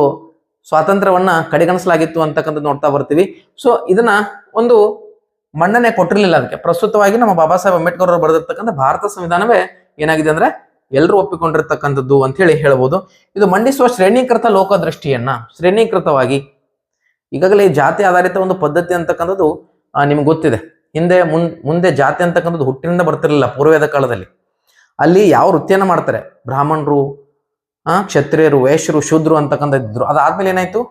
ಸ್ವಾತಂತ್ರ್ಯವನ್ನ ಕಡೆಗಣಿಸಲಾಗಿತ್ತು ಅಂತಕ್ಕಂಥದ್ದು ನೋಡ್ತಾ ಬರ್ತೀವಿ. ಸೊ ಇದನ್ನ ಒಂದು ಮನ್ನಣೆ ಕೊಟ್ಟಿರಲಿಲ್ಲ ಅದಕ್ಕೆ. ಪ್ರಸ್ತುತವಾಗಿ ನಮ್ಮ ಬಾಬಾ ಸಾಹೇಬ್ ಅಂಬೇಡ್ಕರ್ ಅವರು ಬರೆದಿರ್ತಕ್ಕಂಥ ಭಾರತ ಸಂವಿಧಾನವೇ ಏನಾಗಿದೆ ಅಂದ್ರೆ ಎಲ್ಲರೂ ಒಪ್ಪಿಕೊಂಡಿರ್ತಕ್ಕಂಥದ್ದು ಅಂತ ಹೇಳಿ ಹೇಳ್ಬೋದು. ಇದು ಮಂಡಿಸುವ ಶ್ರೇಣೀಕೃತ ಲೋಕದೃಷ್ಟಿಯನ್ನ, ಶ್ರೇಣೀಕೃತವಾಗಿ ಈಗಾಗಲೇ ಜಾತಿ ಆಧಾರಿತ ಒಂದು ಪದ್ಧತಿ ಅಂತಕ್ಕಂಥದ್ದು ನಿಮ್ಗೆ ಗೊತ್ತಿದೆ. ಹಿಂದೆ ಮುನ್, ಮುಂದೆ ಜಾತಿ ಅಂತಕ್ಕಂಥದ್ದು ಹುಟ್ಟಿನಿಂದ ಬರ್ತಿರಲಿಲ್ಲ ಪೂರ್ವೇದ ಕಾಲದಲ್ಲಿ. ಅಲ್ಲಿ ಯಾವ ವೃತ್ತಿಯನ್ನು ಮಾಡ್ತಾರೆ? ಬ್ರಾಹ್ಮಣರು ಕ್ಷತ್ರಿಯರು ವೈಶ್ಯರು ಶೂದ್ರು ಅಂತಕ್ಕಂಥದ್ದು ಇದ್ರು. ಅದಾದ್ಮೇಲೆ ಏನಾಯ್ತು?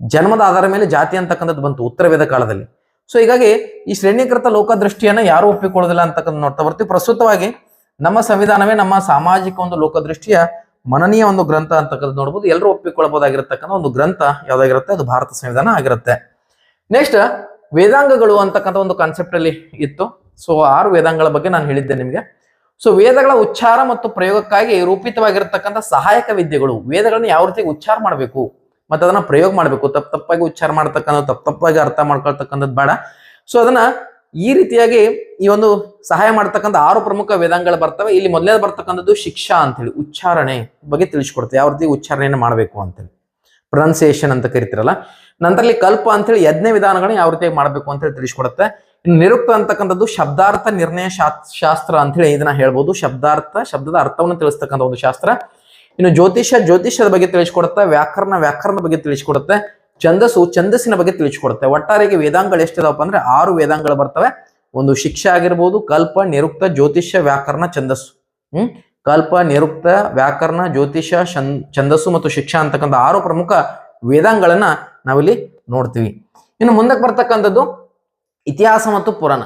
ಜನ್ಮದ ಆಧಾರ ಮೇಲೆ ಜಾತಿ ಅಂತಕ್ಕಂಥದ್ದು ಬಂತು ಉತ್ತರ ವೇದ ಕಾಲದಲ್ಲಿ. ಸೊ ಹೀಗಾಗಿ ಈ ಶ್ರೇಣೀಕೃತ ಲೋಕದೃಷ್ಟಿಯನ್ನ ಯಾರು ಒಪ್ಪಿಕೊಳ್ಳೋದಿಲ್ಲ ಅಂತಕ್ಕಂಥ ನೋಡ್ತಾ ಬರ್ತೀವಿ. ಪ್ರಸ್ತುತವಾಗಿ ನಮ್ಮ ಸಂವಿಧಾನವೇ ನಮ್ಮ ಸಾಮಾಜಿಕ ಒಂದು ಲೋಕದೃಷ್ಟಿಯ ಮನನೀಯ ಒಂದು ಗ್ರಂಥ ಅಂತಕ್ಕಂಥ ನೋಡ್ಬೋದು. ಎಲ್ಲರೂ ಒಪ್ಪಿಕೊಳ್ಳಬಹುದಾಗಿರತಕ್ಕಂಥ ಒಂದು ಗ್ರಂಥ ಯಾವ್ದಾಗಿರುತ್ತೆ? ಅದು ಭಾರತ ಸಂವಿಧಾನ ಆಗಿರುತ್ತೆ. ನೆಕ್ಸ್ಟ್ ವೇದಾಂಗಗಳು ಅಂತಕ್ಕಂಥ ಒಂದು ಕಾನ್ಸೆಪ್ಟ್ ಅಲ್ಲಿ ಇತ್ತು. ಸೊ ಆರು ವೇದಾಂಗಗಳ ಬಗ್ಗೆ ನಾನು ಹೇಳಿದ್ದೆ ನಿಮಗೆ. ಸೊ ವೇದಗಳ ಉಚ್ಚಾರ ಮತ್ತು ಪ್ರಯೋಗಕ್ಕಾಗಿ ರೂಪಿತವಾಗಿರತಕ್ಕಂಥ ಸಹಾಯಕ ವಿದ್ಯೆಗಳು, ವೇದಗಳನ್ನು ಯಾವ ರೀತಿ ಉಚ್ಚಾರ ಮಾಡಬೇಕು? ಮತ್ತೆ ಅದನ್ನ ಪ್ರಯೋಗ ಮಾಡಬೇಕು. ತಪ್ಪ ತಪ್ಪಾಗಿ ಉಚ್ಚಾರ ಮಾಡ್ತಕ್ಕಂಥ ತಪ್ಪ ತಪ್ಪಾಗಿ ಅರ್ಥ ಮಾಡ್ಕೊಳ್ತಕ್ಕಂಥದ್ದು ಬೇಡ. ಸೊ ಅದನ್ನ ಈ ರೀತಿಯಾಗಿ ಈ ಒಂದು ಸಹಾಯ ಮಾಡ್ತಕ್ಕಂಥ ಆರು ಪ್ರಮುಖ ವೇದಾಂಗಗಳು ಬರ್ತವೆ. ಇಲ್ಲಿ ಮೊದಲೇ ಬರ್ತಕ್ಕಂಥದ್ದು ಶಿಕ್ಷಾ ಅಂತೇಳಿ, ಉಚ್ಚಾರಣೆ ಬಗ್ಗೆ ತಿಳಿಸ್ಕೊಡ್ತೇವೆ. ಯಾವ ರೀತಿ ಉಚ್ಚಾರಣೆಯನ್ನು ಮಾಡಬೇಕು ಅಂತೇಳಿ. ಪ್ರೊನೌನ್ಸಿಯೇಷನ್ ಅಂತ ಕರಿತಿರಲ್ಲ. ನಂತರಲ್ಲಿ ಕಲ್ಪ ಅಂತೇಳಿ, ಯಜ್ಞ ವಿಧಾನಗಳನ್ನ ಯಾವ ರೀತಿ ಮಾಡಬೇಕು ಅಂತೇಳಿ ತಿಳಿಸ್ಕೊಡುತ್ತೆ. ನಿರುಕ್ತ ಅಂತಕ್ಕಂಥದ್ದು ಶಬ್ದಾರ್ಥ ನಿರ್ಣಯ ಶಾಸ್ತ್ರ ಶಾಸ್ತ್ರ ಅಂತೇಳಿ ಇದನ್ನ ಹೇಳ್ಬೋದು. ಶಬ್ದಾರ್ಥ, ಶಬ್ದದ ಅರ್ಥವನ್ನು ತಿಳಿಸ್ತಕ್ಕಂಥ ಒಂದು ಶಾಸ್ತ್ರ. ಇನ್ನು ಜ್ಯೋತಿಷ ಜ್ಯೋತಿಷ್ಯದ ಬಗ್ಗೆ ತಿಳಿಸ್ಕೊಡುತ್ತೆ. ವ್ಯಾಕರಣ, ವ್ಯಾಕರಣದ ಬಗ್ಗೆ ತಿಳಿಸ್ಕೊಡುತ್ತೆ. ಛಂದಸ್ಸು ಛಂದಸ್ಸಿನ ಬಗ್ಗೆ ತಿಳಿಸ್ಕೊಡುತ್ತೆ. ಒಟ್ಟಾರೆಗೆ ವೇದಾಂಗಗಳು ಎಷ್ಟಿದಾವಪ್ಪ ಅಂದ್ರೆ ಆರು ವೇದಾಂಗಗಳು ಬರ್ತವೆ. ಒಂದು ಶಿಕ್ಷೆ ಆಗಿರ್ಬೋದು, ಕಲ್ಪ, ನಿರುಕ್ತ, ಜ್ಯೋತಿಷ್ಯ, ವ್ಯಾಕರಣ, ಛಂದಸ್ಸು. ಹ್ಮ್? ಕಲ್ಪ, ನಿರುಕ್ತ, ವ್ಯಾಕರಣ ಜ್ಯೋತಿಷ ಛಂದ್- ಛಂದಸ್ಸು ಮತ್ತು ಶಿಕ್ಷಾ ಅಂತಕ್ಕಂಥ ಆರು ಪ್ರಮುಖ ವೇದಾಂಗಳನ್ನ ನಾವಿಲ್ಲಿ ನೋಡ್ತೀವಿ. ಇನ್ನು ಮುಂದಕ್ಕೆ ಬರ್ತಕ್ಕಂಥದ್ದು ಇತಿಹಾಸ ಮತ್ತು ಪುರಾಣ.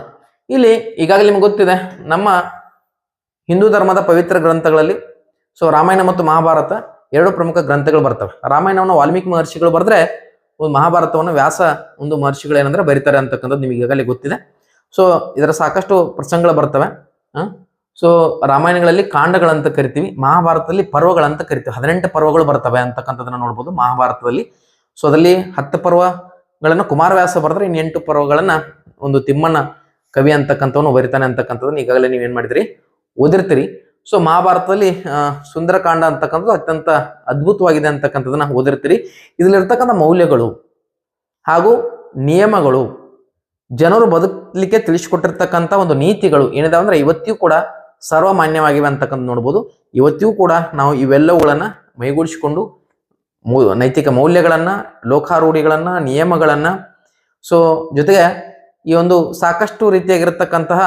ಇಲ್ಲಿ ಈಗಾಗಲೇ ನಿಮ್ಗೆ ಗೊತ್ತಿದೆ, ನಮ್ಮ ಹಿಂದೂ ಧರ್ಮದ ಪವಿತ್ರ ಗ್ರಂಥಗಳಲ್ಲಿ, ಸೊ ರಾಮಾಯಣ ಮತ್ತು ಮಹಾಭಾರತ ಎರಡು ಪ್ರಮುಖ ಗ್ರಂಥಗಳು ಬರ್ತವೆ. ರಾಮಾಯಣವನ್ನು ವಾಲ್ಮೀಕಿ ಮಹರ್ಷಿಗಳು ಬರೆದ್ರೆ ಒಂದು ಮಹಾಭಾರತವನ್ನು ವ್ಯಾಸ ಒಂದು ಮಹರ್ಷಿಗಳು ಏನಂದ್ರೆ ಬರೀತಾರೆ ಅಂತಕ್ಕಂಥದ್ದು ನಿಮಗೆ ಈಗಾಗಲೇ ಗೊತ್ತಿದೆ. ಸೊ ಇದರ ಸಾಕಷ್ಟು ಪ್ರಸಂಗಗಳು ಬರ್ತವೆ. ಸೊ ರಾಮಾಯಣಗಳಲ್ಲಿ ಕಾಂಡಗಳಂತ ಕರಿತೀವಿ, ಮಹಾಭಾರತದಲ್ಲಿ ಪರ್ವಗಳಂತ ಕರಿತೀವಿ. ಹದಿನೆಂಟು ಪರ್ವಗಳು ಬರ್ತವೆ ಅಂತಕ್ಕಂಥದ್ದನ್ನ ನೋಡ್ಬೋದು ಮಹಾಭಾರತದಲ್ಲಿ. ಸೊ ಅದರಲ್ಲಿ ಹತ್ತು ಪರ್ವಗಳನ್ನು ಕುಮಾರವ್ಯಾಸ ಬರೆದ್ರೆ ಇನ್ನು ಎಂಟು ಪರ್ವಗಳನ್ನ ಒಂದು ತಿಮ್ಮಣ್ಣ ಕವಿ ಅಂತಕ್ಕಂಥವನು ಬರಿತಾನೆ ಅಂತಕ್ಕಂಥದ್ದನ್ನ ಈಗಾಗಲೇ ನೀವೇನ್ ಮಾಡಿದಿರಿ? ಓದಿರ್ತೀರಿ. ಸೊ ಮಹಾಭಾರತದಲ್ಲಿ ಸುಂದರಕಾಂಡ ಅಂತಕ್ಕಂಥದ್ದು ಅತ್ಯಂತ ಅದ್ಭುತವಾಗಿದೆ ಅಂತಕ್ಕಂಥದ್ದನ್ನ ಓದಿರ್ತೀರಿ. ಇದ್ರಲ್ಲಿರ್ತಕ್ಕಂಥ ಮೌಲ್ಯಗಳು ಹಾಗೂ ನಿಯಮಗಳು ಜನರು ಬದುಕಲಿಕ್ಕೆ ತಿಳಿಸಿಕೊಟ್ಟಿರ್ತಕ್ಕಂಥ ಒಂದು ನೀತಿಗಳು ಏನಿದಾವೆ ಅಂದ್ರೆ ಇವತ್ತಿಗೂ ಕೂಡ ಸರ್ವಮಾನ್ಯವಾಗಿವೆ ಅಂತಕ್ಕಂಥ ನೋಡ್ಬೋದು. ಇವತ್ತಿಗೂ ಕೂಡ ನಾವು ಇವೆಲ್ಲವುಗಳನ್ನ ಮೈಗೂಡಿಸಿಕೊಂಡು ನೈತಿಕ ಮೌಲ್ಯಗಳನ್ನ, ಲೋಕಾರೂಢಿಗಳನ್ನ, ನಿಯಮಗಳನ್ನ ಸೊ ಜೊತೆಗೆ ಈ ಒಂದು ಸಾಕಷ್ಟು ರೀತಿಯಾಗಿರತಕ್ಕಂತಹ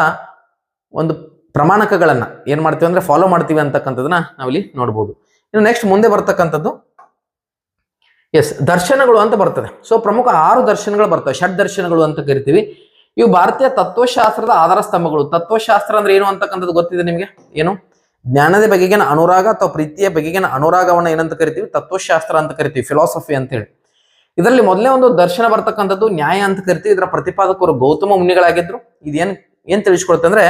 ಒಂದು ಪ್ರಮಾಣಕಗಳನ್ನ ಏನ್ ಮಾಡ್ತೀವಿ ಅಂದ್ರೆ ಫಾಲೋ ಮಾಡ್ತೀವಿ ಅಂತಕ್ಕಂಥದನ್ನ ನಾವಿಲ್ಲಿ ನೋಡ್ಬೋದು. ಇನ್ನು ನೆಕ್ಸ್ಟ್ ಮುಂದೆ ಬರ್ತಕ್ಕಂಥದ್ದು ಎಸ್ ದರ್ಶನಗಳು ಅಂತ ಬರ್ತದೆ. ಸೊ ಪ್ರಮುಖ ಆರು ದರ್ಶನಗಳು ಬರ್ತವೆ. ಷಡ್ ದರ್ಶನಗಳು ಅಂತ ಕರಿತೀವಿ. ಇವು ಭಾರತೀಯ ತತ್ವಶಾಸ್ತ್ರದ ಆಧಾರ ಸ್ತಂಭಗಳು. ತತ್ವಶಾಸ್ತ್ರ ಅಂದ್ರೆ ಏನು ಅಂತಕ್ಕಂಥದ್ದು ಗೊತ್ತಿದೆ ನಿಮಗೆ? ಏನು? ಜ್ಞಾನದ ಬಗೆಗಿನ ಅನುರಾಗ ಅಥವಾ ಪ್ರೀತಿಯ ಬಗೆಗಿನ ಅನುರಾಗವನ್ನ ಏನಂತ ಕರಿತೀವಿ? ತತ್ವಶಾಸ್ತ್ರ ಅಂತ ಕರಿತೀವಿ ಫಿಲಾಸಫಿ ಅಂತ ಹೇಳಿ. ಇದರಲ್ಲಿ ಮೊದಲನೇ ಒಂದು ದರ್ಶನ ಬರ್ತಕ್ಕಂಥದ್ದು ನ್ಯಾಯ ಅಂತ ಕರಿತೀವಿ. ಇದರ ಪ್ರತಿಪಾದಕರು ಗೌತಮ ಮುನಿಗಳಾಗಿದ್ರು. ಇದೇನು, ಏನ್ ತಿಳಿಸ್ಕೊಡುತ್ತೆ ಅಂದ್ರೆ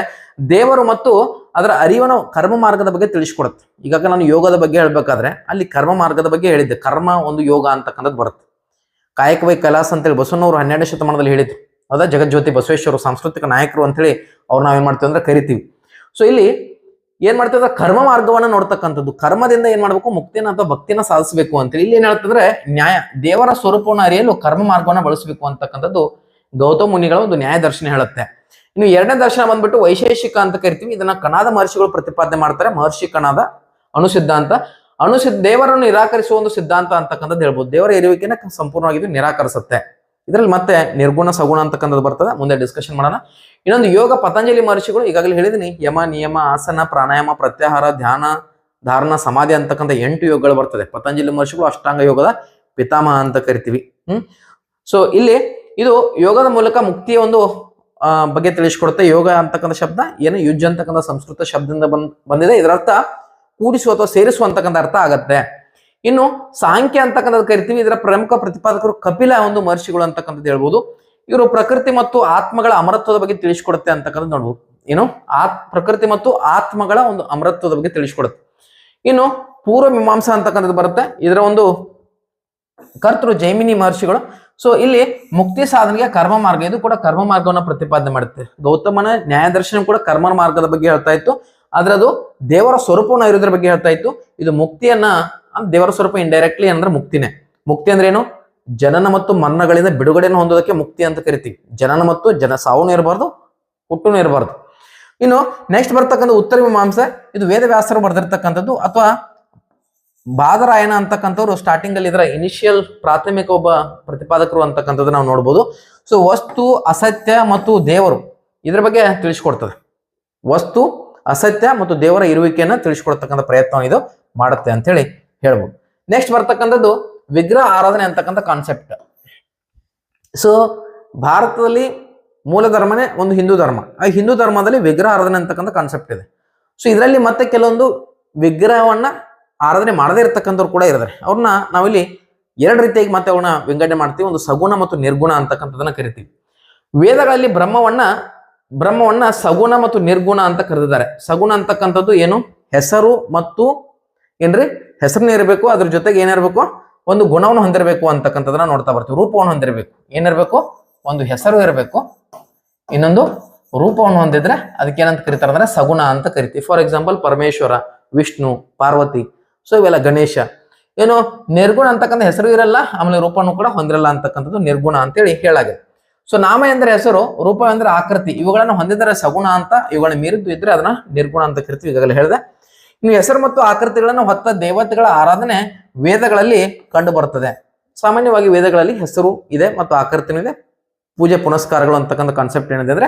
ದೇವರು ಮತ್ತು ಅದರ ಅರಿವನ ಕರ್ಮ ಮಾರ್ಗದ ಬಗ್ಗೆ ತಿಳಿಸ್ಕೊಡುತ್ತೆ. ಈಗಾಗ ನಾನು ಯೋಗದ ಬಗ್ಗೆ ಹೇಳ್ಬೇಕಾದ್ರೆ ಅಲ್ಲಿ ಕರ್ಮ ಮಾರ್ಗದ ಬಗ್ಗೆ ಹೇಳಿದ್ದೆ. ಕರ್ಮ ಒಂದು ಯೋಗ ಅಂತಕ್ಕಂಥದ್ದು ಬರುತ್ತೆ. ಕಾಯಕವೈ ಕೈಲಾಸ ಅಂತೇಳಿ ಬಸವನವರು ಹನ್ನೆರಡನೇ ಶತಮಾನದಲ್ಲಿ ಹೇಳಿದ್ರು. ಅದ ಜಗಜ್ಯೋತಿ ಬಸವೇಶ್ವರ ಸಾಂಸ್ಕೃತಿಕ ನಾಯಕರು ಅಂತೇಳಿ ಅವ್ರು ನಾವೇನ್ ಮಾಡ್ತೀವಿ ಅಂದ್ರೆ ಕರಿತೀವಿ. ಸೊ ಇಲ್ಲಿ ಏನ್ ಮಾಡ್ತೀವಿ ಅಂದ್ರೆ ಕರ್ಮ ಮಾರ್ಗವನ್ನ ನೋಡ್ತಕ್ಕಂಥದ್ದು. ಕರ್ಮದಿಂದ ಏನ್ ಮಾಡ್ಬೇಕು? ಮುಕ್ತಿನ ಅಥವಾ ಭಕ್ತಿನ ಸಾಧಿಸಬೇಕು ಅಂತೇಳಿ. ಇಲ್ಲಿ ಏನ್ ಹೇಳ್ತಂದ್ರೆ ನ್ಯಾಯ. ದೇವರ ಸ್ವರೂಪವನ್ನು ಅರಿಯಲು ಕರ್ಮ ಮಾರ್ಗವನ್ನ ಬಳಸಬೇಕು ಅಂತಕ್ಕಂಥದ್ದು ಗೌತಮ ಮುನಿಗಳ ಒಂದು ನ್ಯಾಯ ದರ್ಶನ ಹೇಳುತ್ತೆ. ಇನ್ನು ಎರಡನೇ ದರ್ಶನ ಬಂದ್ಬಿಟ್ಟು ವೈಶೇಷಿಕ ಅಂತ ಕರಿತೀವಿ, ಇದನ್ನ ಕಣಾದ ಮಹರ್ಷಿಗಳು ಪ್ರತಿಪಾದನೆ ಮಾಡ್ತಾರೆ. ಮಹರ್ಷಿ ಕಣಾದ ಅನುಸಿದ್ಧಾಂತ. ಅನುಸಿದ್ ದೇವರನ್ನು ನಿರಾಕರಿಸುವ ಒಂದು ಸಿದ್ಧಾಂತ ಅಂತಕ್ಕಂಥದ್ದು ಹೇಳ್ಬೋದು. ದೇವರ ಇರುವಿಕೆನ ಸಂಪೂರ್ಣವಾಗಿ ನಿರಾಕರಿಸುತ್ತೆ. ಇದರಲ್ಲಿ ಮತ್ತೆ ನಿರ್ಗುಣ, ಸಗುಣ ಅಂತಕ್ಕಂಥದ್ದು ಬರ್ತದೆ. ಮುಂದೆ ಡಿಸ್ಕಷನ್ ಮಾಡೋಣ. ಇನ್ನೊಂದು ಯೋಗ ಪತಂಜಲಿ ಮಹರ್ಷಿಗಳು ಈಗಾಗಲೇ ಹೇಳಿದಿನಿ. ಯಮ, ನಿಯಮ, ಆಸನ, ಪ್ರಾಣಾಯಾಮ, ಪ್ರತ್ಯಾಹಾರ, ಧ್ಯಾನ, ಧಾರಣ, ಸಮಾಧಿ ಅಂತಕ್ಕಂಥ ಎಂಟು ಯೋಗಗಳು ಬರ್ತದೆ. ಪತಂಜಲಿ ಮಹರ್ಷಿಗಳು ಅಷ್ಟಾಂಗ ಯೋಗದ ಪಿತಾಮಹ ಅಂತ ಕರಿತೀವಿ. ಹ್ಮ್? ಸೊ ಇಲ್ಲಿ ಇದು ಯೋಗದ ಮೂಲಕ ಮುಕ್ತಿಯ ಒಂದು ಬಗ್ಗೆ ತಿಳಿಸ್ಕೊಡುತ್ತೆ. ಯೋಗ ಅಂತಕ್ಕಂಥ ಶಬ್ದ ಏನು ಯುಜ್ ಅಂತಕ್ಕಂಥ ಸಂಸ್ಕೃತ ಶಬ್ದದಿಂದ ಬಂದ್, ಬಂದಿದೆ. ಇದರ ಅರ್ಥ ಕೂಡಿಸುವ ಅಥವಾ ಸೇರಿಸುವ ಅಂತಕ್ಕಂಥ ಅರ್ಥ ಆಗತ್ತೆ. ಇನ್ನು ಸಾಂಖ್ಯ ಅಂತಕ್ಕಂಥದ್ದು ಕರಿತೀವಿ. ಇದರ ಪ್ರಮುಖ ಪ್ರತಿಪಾದಕರು ಕಪಿಲ ಒಂದು ಮಹರ್ಷಿಗಳು ಅಂತಕ್ಕಂಥದ್ದು ಹೇಳ್ಬೋದು. ಇವರು ಪ್ರಕೃತಿ ಮತ್ತು ಆತ್ಮಗಳ ಅಮರತ್ವದ ಬಗ್ಗೆ ತಿಳಿಸ್ಕೊಡುತ್ತೆ ಅಂತಕ್ಕಂಥದ್ದು ನೋಡ್ಬೋದು. ಏನು? ಆತ್, ಪ್ರಕೃತಿ ಮತ್ತು ಆತ್ಮಗಳ ಒಂದು ಅಮರತ್ವದ ಬಗ್ಗೆ ತಿಳಿಸ್ಕೊಡುತ್ತೆ. ಇನ್ನು ಪೂರ್ವ ಮೀಮಾಂಸಾ ಅಂತಕ್ಕಂಥದ್ದು ಬರುತ್ತೆ. ಇದರ ಒಂದು ಕರ್ತೃ ಜೈಮಿನಿ ಮಹರ್ಷಿಗಳು ಸೊ ಇಲ್ಲಿ ಮುಕ್ತಿ ಸಾಧನೆಗೆ ಕರ್ಮ ಮಾರ್ಗ, ಇದು ಕೂಡ ಕರ್ಮ ಮಾರ್ಗವನ್ನು ಪ್ರತಿಪಾದನೆ ಮಾಡುತ್ತೆ. ಗೌತಮನ ನ್ಯಾಯದರ್ಶನ ಕೂಡ ಕರ್ಮ ಮಾರ್ಗದ ಬಗ್ಗೆ ಹೇಳ್ತಾ ಇತ್ತು. ಆದ್ರೆ ಅದು ದೇವರ ಸ್ವರೂಪವನ್ನು ಇರೋದ್ರ ಬಗ್ಗೆ ಹೇಳ್ತಾ ಇತ್ತು. ಇದು ಮುಕ್ತಿಯನ್ನ ದೇವರ ಸ್ವರೂಪ ಇಂಡೈರೆಕ್ಟ್ಲಿ ಅಂದ್ರೆ ಮುಕ್ತಿನೇ. ಮುಕ್ತಿ ಅಂದ್ರೆ ಏನು? ಜನನ ಮತ್ತು ಮರಣಗಳಿಂದ ಬಿಡುಗಡೆಯನ್ನು ಹೊಂದೋದಕ್ಕೆ ಮುಕ್ತಿ ಅಂತ ಕರಿತೀವಿ. ಜನನ ಮತ್ತು ಜನ ಸಾವುನು ಇರಬಾರ್ದು ಹುಟ್ಟು ಇರಬಾರ್ದು. ಇನ್ನು ನೆಕ್ಸ್ಟ್ ಬರ್ತಕ್ಕಂಥ ಉತ್ತರ ಮೀಮಾಂಸೆ ಇದು ವೇದ ವೇದವ್ಯಾಸರು ಬರೆದಿರ್ತಕ್ಕಂಥದ್ದು ಅಥವಾ ಬಾದರಾಯಣ ಅಂತಕ್ಕಂಥವ್ರು ಸ್ಟಾರ್ಟಿಂಗ್ ಅಲ್ಲಿ ಇದರ ಇನಿಷಿಯಲ್ ಪ್ರಾಥಮಿಕ ಒಬ್ಬ ಪ್ರತಿಪಾದಕರು ಅಂತಕ್ಕಂಥದ್ದು ನಾವು ನೋಡ್ಬೋದು. ಸೊ ವಸ್ತು, ಅಸತ್ಯ ಮತ್ತು ದೇವರು ಇದ್ರ ಬಗ್ಗೆ ತಿಳಿಸ್ಕೊಡ್ತದೆ. ವಸ್ತು, ಅಸತ್ಯ ಮತ್ತು ದೇವರ ಇರುವಿಕೆಯನ್ನು ತಿಳಿಸ್ಕೊಡ್ತಕ್ಕಂಥ ಪ್ರಯತ್ನ ಇದು ಮಾಡುತ್ತೆ ಅಂತ ಹೇಳಿ ಹೇಳ್ಬೋದು. ನೆಕ್ಸ್ಟ್ ಬರ್ತಕ್ಕಂಥದ್ದು ವಿಗ್ರಹ ಆರಾಧನೆ ಅಂತಕ್ಕಂಥ ಕಾನ್ಸೆಪ್ಟ್ ಸೊ ಭಾರತದಲ್ಲಿ ಮೂಲ ಧರ್ಮನೇ ಒಂದು ಹಿಂದೂ ಧರ್ಮ. ಆ ಹಿಂದೂ ಧರ್ಮದಲ್ಲಿ ವಿಗ್ರಹ ಆರಾಧನೆ ಅಂತಕ್ಕಂಥ ಕಾನ್ಸೆಪ್ಟ್ ಇದೆ. ಸೊ ಇದರಲ್ಲಿ ಮತ್ತೆ ಕೆಲವೊಂದು ವಿಗ್ರಹವನ್ನ ಆರಾಧನೆ ಮಾಡದೇ ಇರತಕ್ಕಂಥವ್ರು ಕೂಡ ಇರ್ತಾರೆ. ಅವ್ರನ್ನ ನಾವಿಲ್ಲಿ ಎರಡು ರೀತಿಯಾಗಿ ಮತ್ತೆ ಅವ್ರನ್ನ ವಿಂಗಡಣೆ ಮಾಡ್ತೀವಿ. ಒಂದು ಸಗುಣ ಮತ್ತು ನಿರ್ಗುಣ ಅಂತಕ್ಕಂಥದ್ದನ್ನ ಕರಿತೀವಿ. ವೇದಗಳಲ್ಲಿ ಬ್ರಹ್ಮವನ್ನ ಬ್ರಹ್ಮವನ್ನ ಸಗುಣ ಮತ್ತು ನಿರ್ಗುಣ ಅಂತ ಕರೆದಿದ್ದಾರೆ. ಸಗುಣ ಅಂತಕ್ಕಂಥದ್ದು ಏನು? ಹೆಸರು ಮತ್ತು ಏನ್ರಿ? ಹೆಸರನ್ನ ಇರಬೇಕು, ಅದ್ರ ಜೊತೆಗೆ ಏನಿರಬೇಕು ಒಂದು ಗುಣವನ್ನು ಹೊಂದಿರಬೇಕು ಅಂತಕ್ಕಂಥದ್ದನ್ನ ನೋಡ್ತಾ ಬರ್ತೀವಿ. ರೂಪವನ್ನು ಹೊಂದಿರಬೇಕು. ಏನಿರಬೇಕು ಒಂದು ಹೆಸರು ಇರಬೇಕು. ಇನ್ನೊಂದು ರೂಪವನ್ನು ಹೊಂದಿದ್ರೆ ಅದಕ್ಕೆ ಏನಂತ ಕರೀತಾರೆ ಅಂದ್ರೆ ಸಗುಣ ಅಂತ ಕರಿತೀವಿ. For example Parameshwara, Vishnu, Parvati so ಇವೆಲ್ಲ ಗಣೇಶ. ಏನು, ನಿರ್ಗುಣ ಅಂತಕ್ಕಂಥ ಹೆಸರು ಇರಲ್ಲ, ಆಮೇಲೆ ರೂಪನೂ ಕೂಡ ಹೊಂದಿರಲ್ಲ ಅಂತಕ್ಕಂಥದ್ದು ನಿರ್ಗುಣ ಅಂತೇಳಿ ಹೇಳಾಗಿದೆ. ಸೊ ನಾಮ ಎಂದರೆ ಹೆಸರು, ರೂಪ ಎಂದರೆ ಆಕೃತಿ. ಇವುಗಳನ್ನು ಹೊಂದಿದರೆ ಸಗುಣ ಅಂತ, ಇವುಗಳ ಮೀರಿದ್ದು ಇದ್ರೆ ಅದನ್ನ ನಿರ್ಗುಣ ಅಂತ ಕರಿತೀವಿ, ಈಗಾಗಲೇ ಹೇಳಿದೆ. ಇನ್ನು ಹೆಸರು ಮತ್ತು ಆಕೃತಿಗಳನ್ನು ಹೊತ್ತ ದೇವತೆಗಳ ಆರಾಧನೆ ವೇದಗಳಲ್ಲಿ ಕಂಡು ಬರುತ್ತದೆ. ಸಾಮಾನ್ಯವಾಗಿ ವೇದಗಳಲ್ಲಿ ಹೆಸರು ಇದೆ ಮತ್ತು ಆಕೃತಿನೂ ಇದೆ ಪೂಜೆ ಪುನಸ್ಕಾರಗಳು ಅಂತಕ್ಕಂಥ ಕಾನ್ಸೆಪ್ಟ್ ಏನಿದೆ ಅಂದ್ರೆ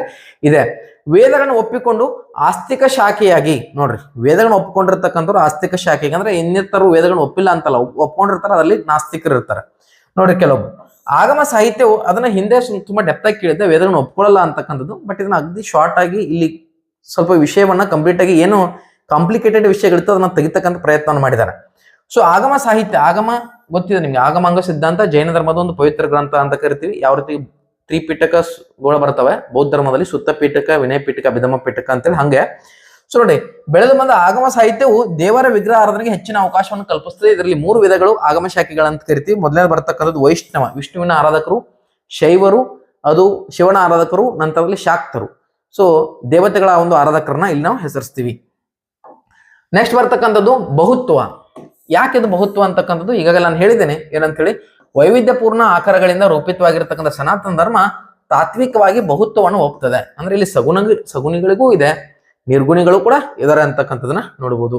ಇದೆ. ವೇದಗಳನ್ನು ಒಪ್ಪಿಕೊಂಡು ಆಸ್ತಿಕ ಶಾಖೆಯಾಗಿ, ನೋಡ್ರಿ, ವೇದಗಳನ್ನ ಒಪ್ಪಿಕೊಂಡಿರ್ತಕ್ಕಂಥವ್ರು ಆಸ್ತಿಕ ಶಾಖೆಗೆ, ಅಂದ್ರೆ ಇನ್ನಿತರು ವೇದಗಳನ್ನ ಒಪ್ಪಿಲ್ಲ ಅಂತಲ್ಲ, ಒಪ್- ಒಪ್ಕೊಂಡಿರ್ತಾರೆ, ಅದರಲ್ಲಿ ನಾಸ್ತಿಕರು ಇರ್ತಾರೆ. ನೋಡ್ರಿ ಕೆಲವೊಬ್ರು. ಆಗಮ ಸಾಹಿತ್ಯವು ಅದನ್ನ ಹಿಂದೆ ತುಂಬಾ ಡೆಪ್ತ್ ಆಗಿ ಕೇಳಿದ್ದೆ, ವೇದಗಳನ್ನ ಒಪ್ಕೊಳ್ಳಲ್ಲ ಅಂತಕ್ಕಂಥದ್ದು ಬಟ್ ಇದನ್ನ ಅಗದಿ ಶಾರ್ಟ್ ಆಗಿ ಇಲ್ಲಿ ಸ್ವಲ್ಪ ವಿಷಯವನ್ನ ಕಂಪ್ಲೀಟ್ ಆಗಿ ಏನು ಕಾಂಪ್ಲಿಕೇಟೆಡ್ ವಿಷಯಗಳಿತ್ತು ಅದನ್ನ ತೆಗಿತಕ್ಕಂಥ ಪ್ರಯತ್ನವನ್ನು ಮಾಡಿದ್ದಾರೆ. ಸೊ ಆಗಮ ಸಾಹಿತ್ಯ, ಆಗಮ ಗೊತ್ತಿದೆ ನಿಮ್ಗೆ, ಆಗಮಾಂಗ ಸಿದ್ಧಾಂತ, ಜೈನ ಧರ್ಮದ ಒಂದು ಪವಿತ್ರ ಗ್ರಂಥ ಅಂತ ಕರಿತೀವಿ, ಯಾವ ರೀತಿ ತ್ರಿಪಿಟಕಗಳು ಬರ್ತವೆ. ಬೌದ್ಧ ಧರ್ಮದಲ್ಲಿ ಸುತ್ತ ಪೀಠಕ, ವಿನಯ ಪೀಠಕ ಅಭಿಧಮ ಪೀಠಕ ಅಂತೇಳಿ ಹಂಗೆ. ಸೊ ನೋಡಿ, ಬೆಳೆದು ಬಂದ ಆಗಮ ಸಾಹಿತ್ಯವು ದೇವರ ವಿಗ್ರಹ ಆರಾಧನೆಗೆ ಹೆಚ್ಚಿನ ಅವಕಾಶವನ್ನು ಕಲ್ಪಿಸ್ತದೆ. ಇದರಲ್ಲಿ ಮೂರು ವಿಧಗಳು ಆಗಮ ಶಾಖೆಗಳಂತ ಕರಿತೀವಿ. ಮೊದಲನೇ ಬರ್ತಕ್ಕಂಥದ್ದು ವೈಷ್ಣವ. ವಿಷ್ಣುವಿನ ಆರಾಧಕರು, ಶೈವರು, ಅದು ಶಿವನ ಆರಾಧಕರು, ನಂತರದಲ್ಲಿ ಶಾಕ್ತರು. ಸೊ ದೇವತೆಗಳ ಒಂದು ಆರಾಧಕರನ್ನ ಇಲ್ಲಿ ನಾವು ಹೆಸರಿಸ್ತೀವಿ. ನೆಕ್ಸ್ಟ್ ಬರ್ತಕ್ಕಂಥದ್ದು ಬಹುತ್ವ. ಯಾಕೆ ಬಹುತ್ವ ಅಂತಕ್ಕಂಥದ್ದು? ಈಗಾಗಲೇ ನಾನು ಹೇಳಿದ್ದೇನೆ. ಏನಂತೇಳಿ? ವೈವಿಧ್ಯಪೂರ್ಣ ಆಕಾರಗಳಿಂದ ರೂಪಿತವಾಗಿರ್ತಕ್ಕಂಥ ಸನಾತನ ಧರ್ಮ ತಾತ್ವಿಕವಾಗಿ ಬಹುತ್ವವನ್ನು ಒಪ್ತದೆ ಅಂದ್ರೆ ಇಲ್ಲಿ ಸಗುಣ ಸಗುಣಿಗಳಿಗೂ ಇದೆ, ನಿರ್ಗುಣಿಗಳು ಕೂಡ ಇದಾರೆ ಅಂತಕ್ಕಂಥದನ್ನ ನೋಡಬಹುದು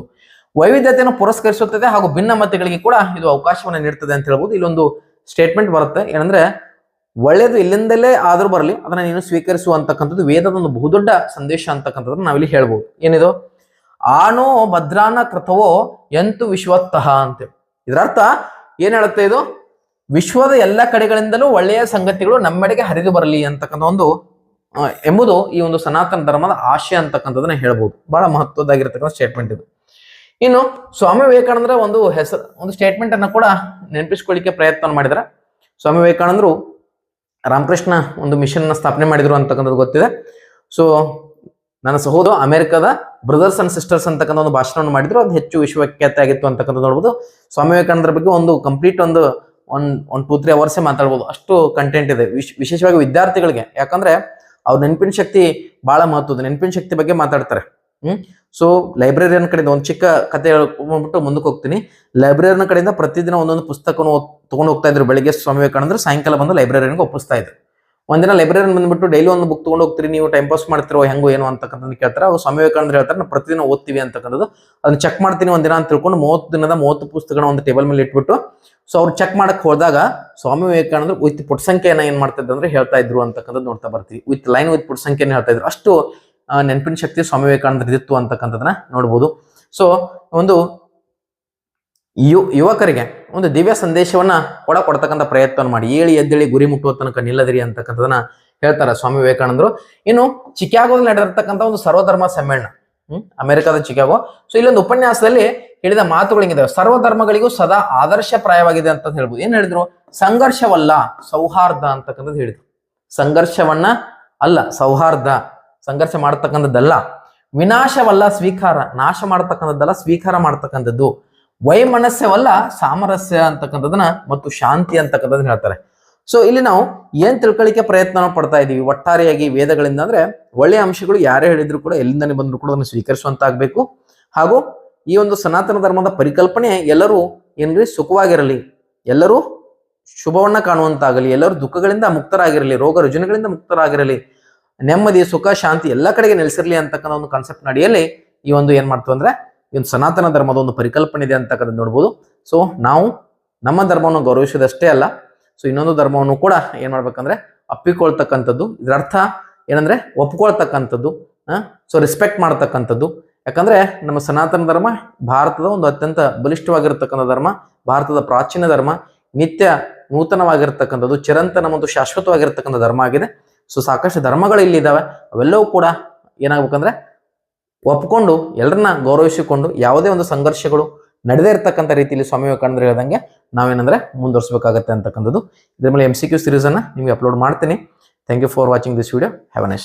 ವೈವಿಧ್ಯತೆಯನ್ನು ಪುರಸ್ಕರಿಸುತ್ತದೆ ಹಾಗೂ ಭಿನ್ನ ಮತಗಳಿಗೆ ಕೂಡ ಇದು ಅವಕಾಶವನ್ನು ನೀಡ್ತದೆ ಅಂತ ಹೇಳ್ಬೋದು. ಇಲ್ಲೊಂದು ಸ್ಟೇಟ್ಮೆಂಟ್ ಬರುತ್ತೆ. ಏನಂದ್ರೆ ಒಳ್ಳೆಯದು ಇಲ್ಲಿಂದಲೇ ಆದರೂ ಬರಲಿ, ಅದನ್ನ ನೀನು ಸ್ವೀಕರಿಸುವಂತಕ್ಕಂಥದ್ದು ವೇದದ ಒಂದು ಬಹುದೊಡ್ಡ ಸಂದೇಶ ಅಂತಕ್ಕಂಥದ್ದನ್ನ ನಾವಿಲ್ಲಿ ಹೇಳ್ಬೋದು. ಏನಿದು? ಆನೋ ಭದ್ರಾನ ಕೃತವೋ ಎಂತು ವಿಶ್ವತ್ತಃ ಅಂತ ಇದರ ಅರ್ಥ ಏನ್ ಹೇಳುತ್ತೆ ಇದು? ವಿಶ್ವದ ಎಲ್ಲ ಕಡೆಗಳಿಂದಲೂ ಒಳ್ಳೆಯ ಸಂಗತಿಗಳು ನಮ್ಮೆಡೆಗೆ ಹರಿದು ಬರಲಿ ಅಂತಕ್ಕಂಥ ಒಂದು ಎಂಬುದು ಈ ಒಂದು ಸನಾತನ ಧರ್ಮದ ಆಶಯ ಅಂತಕ್ಕಂಥದ್ದನ್ನ ಹೇಳ್ಬೋದು. ಬಹಳ ಮಹತ್ವದಾಗಿರ್ತಕ್ಕಂಥ ಸ್ಟೇಟ್ಮೆಂಟ್ ಇದು. ಇನ್ನು ಸ್ವಾಮಿ ವಿವೇಕಾನಂದರ ಒಂದು ಹೆಸರು, ಒಂದು ಸ್ಟೇಟ್ಮೆಂಟ್ ಅನ್ನ ಕೂಡ ನೆನಪಿಸ್ಕೊಳ್ಳಿಕ್ಕೆ ಪ್ರಯತ್ನ ಮಾಡಿದ್ರೆ. ಸ್ವಾಮಿ ವಿವೇಕಾನಂದರು ರಾಮಕೃಷ್ಣ ಒಂದು ಮಿಷನ್ನ ಸ್ಥಾಪನೆ ಮಾಡಿದ್ರು ಅಂತಕ್ಕಂಥದ್ದು ಗೊತ್ತಿದೆ. ಸೊ ನನ್ನ ಸಹೋದರ ಅಮೆರಿಕದ ಬ್ರದರ್ಸ್ ಅಂಡ್ ಸಿಸ್ಟರ್ಸ್ ಅಂತಕ್ಕಂಥ ಒಂದು ಭಾಷಣವನ್ನು ಮಾಡಿದ್ರು. ಅದು ಹೆಚ್ಚು ವಿಶ್ವಖ್ಯಾತ ಆಗಿತ್ತು ಅಂತಕ್ಕಂಥ ನೋಡ್ಬೋದು. ಸ್ವಾಮಿ ವಿವೇಕಾನಂದರ ಬಗ್ಗೆ ಒಂದು ಕಂಪ್ಲೀಟ್ ಒಂದು ಒನ್ ಒಂದ್ ಟೂ ತ್ರೀ ಅವರ್ಸೇ ಮಾತಾಡ್ಬೋದು. ಅಷ್ಟು ಕಂಟೆಂಟ್ ಇದೆ. ವಿಶ್- ವಿಶೇಷವಾಗಿ ವಿದ್ಯಾರ್ಥಿಗಳಿಗೆ. ಯಾಕಂದ್ರೆ ಅವ್ರ ನೆನಪಿನ ಶಕ್ತಿ ಬಹಳ ಮಹತ್ವದ ನೆನಪಿನ ಶಕ್ತಿ ಬಗ್ಗೆ ಮಾತಾಡ್ತಾರೆ. ಹ್ಮ್? ಸೊ ಲೈಬ್ರರಿಯನ್ ಕಡೆಯಿಂದ ಒಂದು ಚಿಕ್ಕ ಕತೆ ಹೇಳ್ಕೊಂಡ್ಬಿಟ್ಟು ಮುಂದಕ್ಕೆ ಹೋಗ್ತೀನಿ. ಲೈಬ್ರರಿಯನ್ ಕಡೆಯಿಂದ ಪ್ರತಿದಿನ ಒಂದೊಂದು ಪುಸ್ತಕವನ್ನು ತಗೊಂಡು ಹೋಗ್ತಾ ಇದ್ರು. ಬೆಳಿಗ್ಗೆ ಸ್ವಾಮಿ ವಿವೇಕಾನಂದರು, ಸಾಯಂಕಾಲ ಬಂದು ಲೈಬ್ರರಿಯನ್ಗೆ ಒಪ್ಪಿಸ್ತಾ ಇದ್ರು. ಒಂದಿನ ಲೈಬ್ರರಿಯನ್ ಬಂದ್ಬಿಟ್ಟು ಡೈಲಿ ಒಂದು ಬುಕ್ ತೊಗೊಂಡು ಹೋಗ್ತೀರಿ, ನೀವು ಟೈಮ್ ಪಾಸ್ ಮಾಡ್ತಿರೋ ಹೆಂಗೋ ಏನು ಅಂತಕ್ಕಂಥದ್ದು ಕೇಳ್ತಾರೆ. ಅವ್ರು ಸ್ವಾಮಿ ವಿವೇಕಾನಂದ್ರ ಹೇಳ್ತಾರೆ, ನಾವು ಪ್ರತಿದಿನ ಓದ್ತೀವಿ ಅಂತಕ್ಕಂಥದ್ದು. ಅದನ್ನ ಚೆಕ್ ಮಾಡ್ತೀನಿ ಒಂದಿನ ಅಂತ ತಿಳ್ಕೊಂಡು ಮೂವತ್ತು ದಿನದ ಮೂವತ್ತು ಪುಸ್ತಕನ ಒಂದು ಟೇಬಲ್ ಮೇಲೆ ಇಟ್ಬಿಟ್ಟು ಸೊ ಅವ್ರು ಚೆಕ್ ಮಾಡಕ್ಕೆ ಹೋದಾಗ, ಸ್ವಾಮಿ ವಿವೇಕಾನಂದರು ವಿತ್ ಪುಟ್ ಸಂಖ್ಯೆಯನ್ನ ಏನು ಮಾಡ್ತಾ ಇದ್ರು ಅಂದ್ರೆ ಹೇಳ್ತಾ ಇದ್ರು ಅಂತಕ್ಕಂಥದ್ದು ನೋಡ್ತಾ ಬರ್ತೀವಿ. ವಿತ್ ಲೈನ್ ವಿತ್ ಪುಟ್ ಸಂಖ್ಯೆನ ಹೇಳ್ತಾ ಇದ್ರು. ಅಷ್ಟು ನೆನಪಿನ ಶಕ್ತಿ ಸ್ವಾಮಿ ವಿವೇಕಾನಂದ್ರ ಇದಿತ್ತು ಅಂತಕ್ಕಂಥದ್ದನ್ನ ನೋಡ್ಬೋದು. ಸೊ ಒಂದು ಯು, ಯುವಕರಿಗೆ ಒಂದು ದಿವ್ಯ ಸಂದೇಶವನ್ನ ಕೊಡ ಕೊಡ್ತಕ್ಕಂಥ ಪ್ರಯತ್ನ ಮಾಡಿ. ಏಳಿ ಎದ್ದೇಳಿ ಗುರಿ ಮುಟ್ಟುವ ತನಕ ನಿಲ್ಲದಿರಿ ಅಂತಕ್ಕಂಥದನ್ನ ಹೇಳ್ತಾರೆ ಸ್ವಾಮಿ ವಿವೇಕಾನಂದರು. ಇನ್ನು ಚಿಕಾಗೋದಲ್ಲಿ ನಡೆದಿರ್ತಕ್ಕಂಥ ಒಂದು ಸರ್ವಧರ್ಮ ಸಮ್ಮೇಳನ, ಹ್ಮ್, ಅಮೆರಿಕದ ಚಿಕಾಗೋ ಸೊ ಇಲ್ಲೊಂದು ಉಪನ್ಯಾಸದಲ್ಲಿ ಹೇಳಿದ ಮಾತುಗಳಿಗಿದಾವೆ ಸರ್ವಧರ್ಮಗಳಿಗೂ ಸದಾ ಆದರ್ಶಪ್ರಾಯವಾಗಿದೆ ಅಂತ ಹೇಳ್ಬೋದು. ಏನ್ ಹೇಳಿದ್ರು? ಸಂಘರ್ಷವಲ್ಲ, ಸೌಹಾರ್ದ ಅಂತಕ್ಕಂಥದ್ದು ಹೇಳಿದ್ರು. ಸಂಘರ್ಷವನ್ನ ಅಲ್ಲ, ಸೌಹಾರ್ದ, ಸಂಘರ್ಷ ಮಾಡತಕ್ಕಂಥದ್ದಲ್ಲ. ವಿನಾಶವಲ್ಲ, ಸ್ವೀಕಾರ. ನಾಶ ಮಾಡತಕ್ಕಂಥದ್ದಲ್ಲ, ಸ್ವೀಕಾರ ಮಾಡತಕ್ಕಂಥದ್ದು. ವೈಮನಸ್ಯವಲ್ಲ ಸಾಮರಸ್ಯ ಅಂತಕ್ಕಂಥದ್ದನ್ನ ಮತ್ತು ಶಾಂತಿ ಅಂತಕ್ಕಂಥದ್ದನ್ನ ಹೇಳ್ತಾರೆ. ಸೊ ಇಲ್ಲಿ ನಾವು ಏನ್ ತಿಳ್ಕೊಳ್ಳಿಕ್ಕೆ ಪ್ರಯತ್ನ ಪಡ್ತಾ ಇದೀವಿ? ಒಟ್ಟಾರೆಯಾಗಿ ವೇದಗಳಿಂದ ಅಂದ್ರೆ ಒಳ್ಳೆಯ ಅಂಶಗಳು ಯಾರೇ ಹೇಳಿದ್ರು ಕೂಡ ಎಲ್ಲಿಂದನೇ ಬಂದ್ರು ಕೂಡ ಅದನ್ನು ಸ್ವೀಕರಿಸುವಂತಾಗಬೇಕು. ಹಾಗೂ ಈ ಒಂದು ಸನಾತನ ಧರ್ಮದ ಪರಿಕಲ್ಪನೆ ಎಲ್ಲರೂ ಏನ್ರಿ ಸುಖವಾಗಿರಲಿ, ಎಲ್ಲರೂ ಶುಭವನ್ನ ಕಾಣುವಂತಾಗಲಿ, ಎಲ್ಲರೂ ದುಃಖಗಳಿಂದ ಮುಕ್ತರಾಗಿರಲಿ, ರೋಗ ರುಜಿನಗಳಿಂದ ಮುಕ್ತರಾಗಿರಲಿ, ನೆಮ್ಮದಿ, ಸುಖ, ಶಾಂತಿ ಎಲ್ಲ ಕಡೆಗೆ ನೆಲೆಸಿರಲಿ ಅಂತಕ್ಕಂಥ ಒಂದು ಕಾನ್ಸೆಪ್ಟ್ ನಡೆಯಲ್ಲಿ ಈ ಒಂದು ಏನ್ ಮಾಡ್ತು ಅಂದ್ರೆ ಒಂದು ಸನಾತನ ಧರ್ಮದ ಒಂದು ಪರಿಕಲ್ಪನೆ ಇದೆ ಅಂತಕ್ಕಂಥದ್ದು ನೋಡ್ಬೋದು. ಸೊ ನಾವು ನಮ್ಮ ಧರ್ಮವನ್ನು ಗೌರವಿಸೋದಷ್ಟೇ ಅಲ್ಲ ಸೊ ಇನ್ನೊಂದು ಧರ್ಮವನ್ನು ಕೂಡ ಏನ್ ಮಾಡ್ಬೇಕಂದ್ರೆ ಅಪ್ಪಿಕೊಳ್ತಕ್ಕಂಥದ್ದು. ಇದರ ಅರ್ಥ ಏನಂದ್ರೆ ಒಪ್ಕೊಳ್ತಕ್ಕಂಥದ್ದು ಸೊ ರೆಸ್ಪೆಕ್ಟ್ ಮಾಡ್ತಕ್ಕಂಥದ್ದು. ಯಾಕಂದ್ರೆ ನಮ್ಮ ಸನಾತನ ಧರ್ಮ ಭಾರತದ ಒಂದು ಅತ್ಯಂತ ಬಲಿಷ್ಠವಾಗಿರ್ತಕ್ಕಂಥ ಧರ್ಮ, ಭಾರತದ ಪ್ರಾಚೀನ ಧರ್ಮ, ನಿತ್ಯ ನೂತನವಾಗಿರ್ತಕ್ಕಂಥದ್ದು, ಚಿರಂತನ ಮತ್ತು ಶಾಶ್ವತವಾಗಿರ್ತಕ್ಕಂಥ ಧರ್ಮ ಆಗಿದೆ. ಸೊ ಸಾಕಷ್ಟು ಧರ್ಮಗಳು ಇಲ್ಲಿ ಇದಾವೆ ಅವೆಲ್ಲವೂ ಕೂಡ ಏನಾಗ್ಬೇಕಂದ್ರೆ ಒಪ್ಕೊಂಡು ಎಲ್ಲರನ್ನ ಗೌರವಿಸಿಕೊಂಡು ಯಾವುದೇ ಒಂದು ಸಂಘರ್ಷಗಳು ನಡೆದೇ ಇರತಕ್ಕಂಥ ರೀತಿಯಲ್ಲಿ ಸ್ವಾಮಿ ವಿವೇಕಾನಂದರು ಹೇಳ್ದಂಗೆ ನಾವೇನಂದ್ರೆ ಮುಂದುವರಿಸಬೇಕಾಗತ್ತೆ ಅಂತಕ್ಕಂಥದ್ದು. ಇದ್ರ ಮೇಲೆ ಎಂ ಸಿ ಕ್ಯೂ ಸೀರೀಸನ್ನು ನಿಮಗೆ ಅಪ್ಲೋಡ್ ಮಾಡ್ತೀನಿ. Thank you for watching this video have a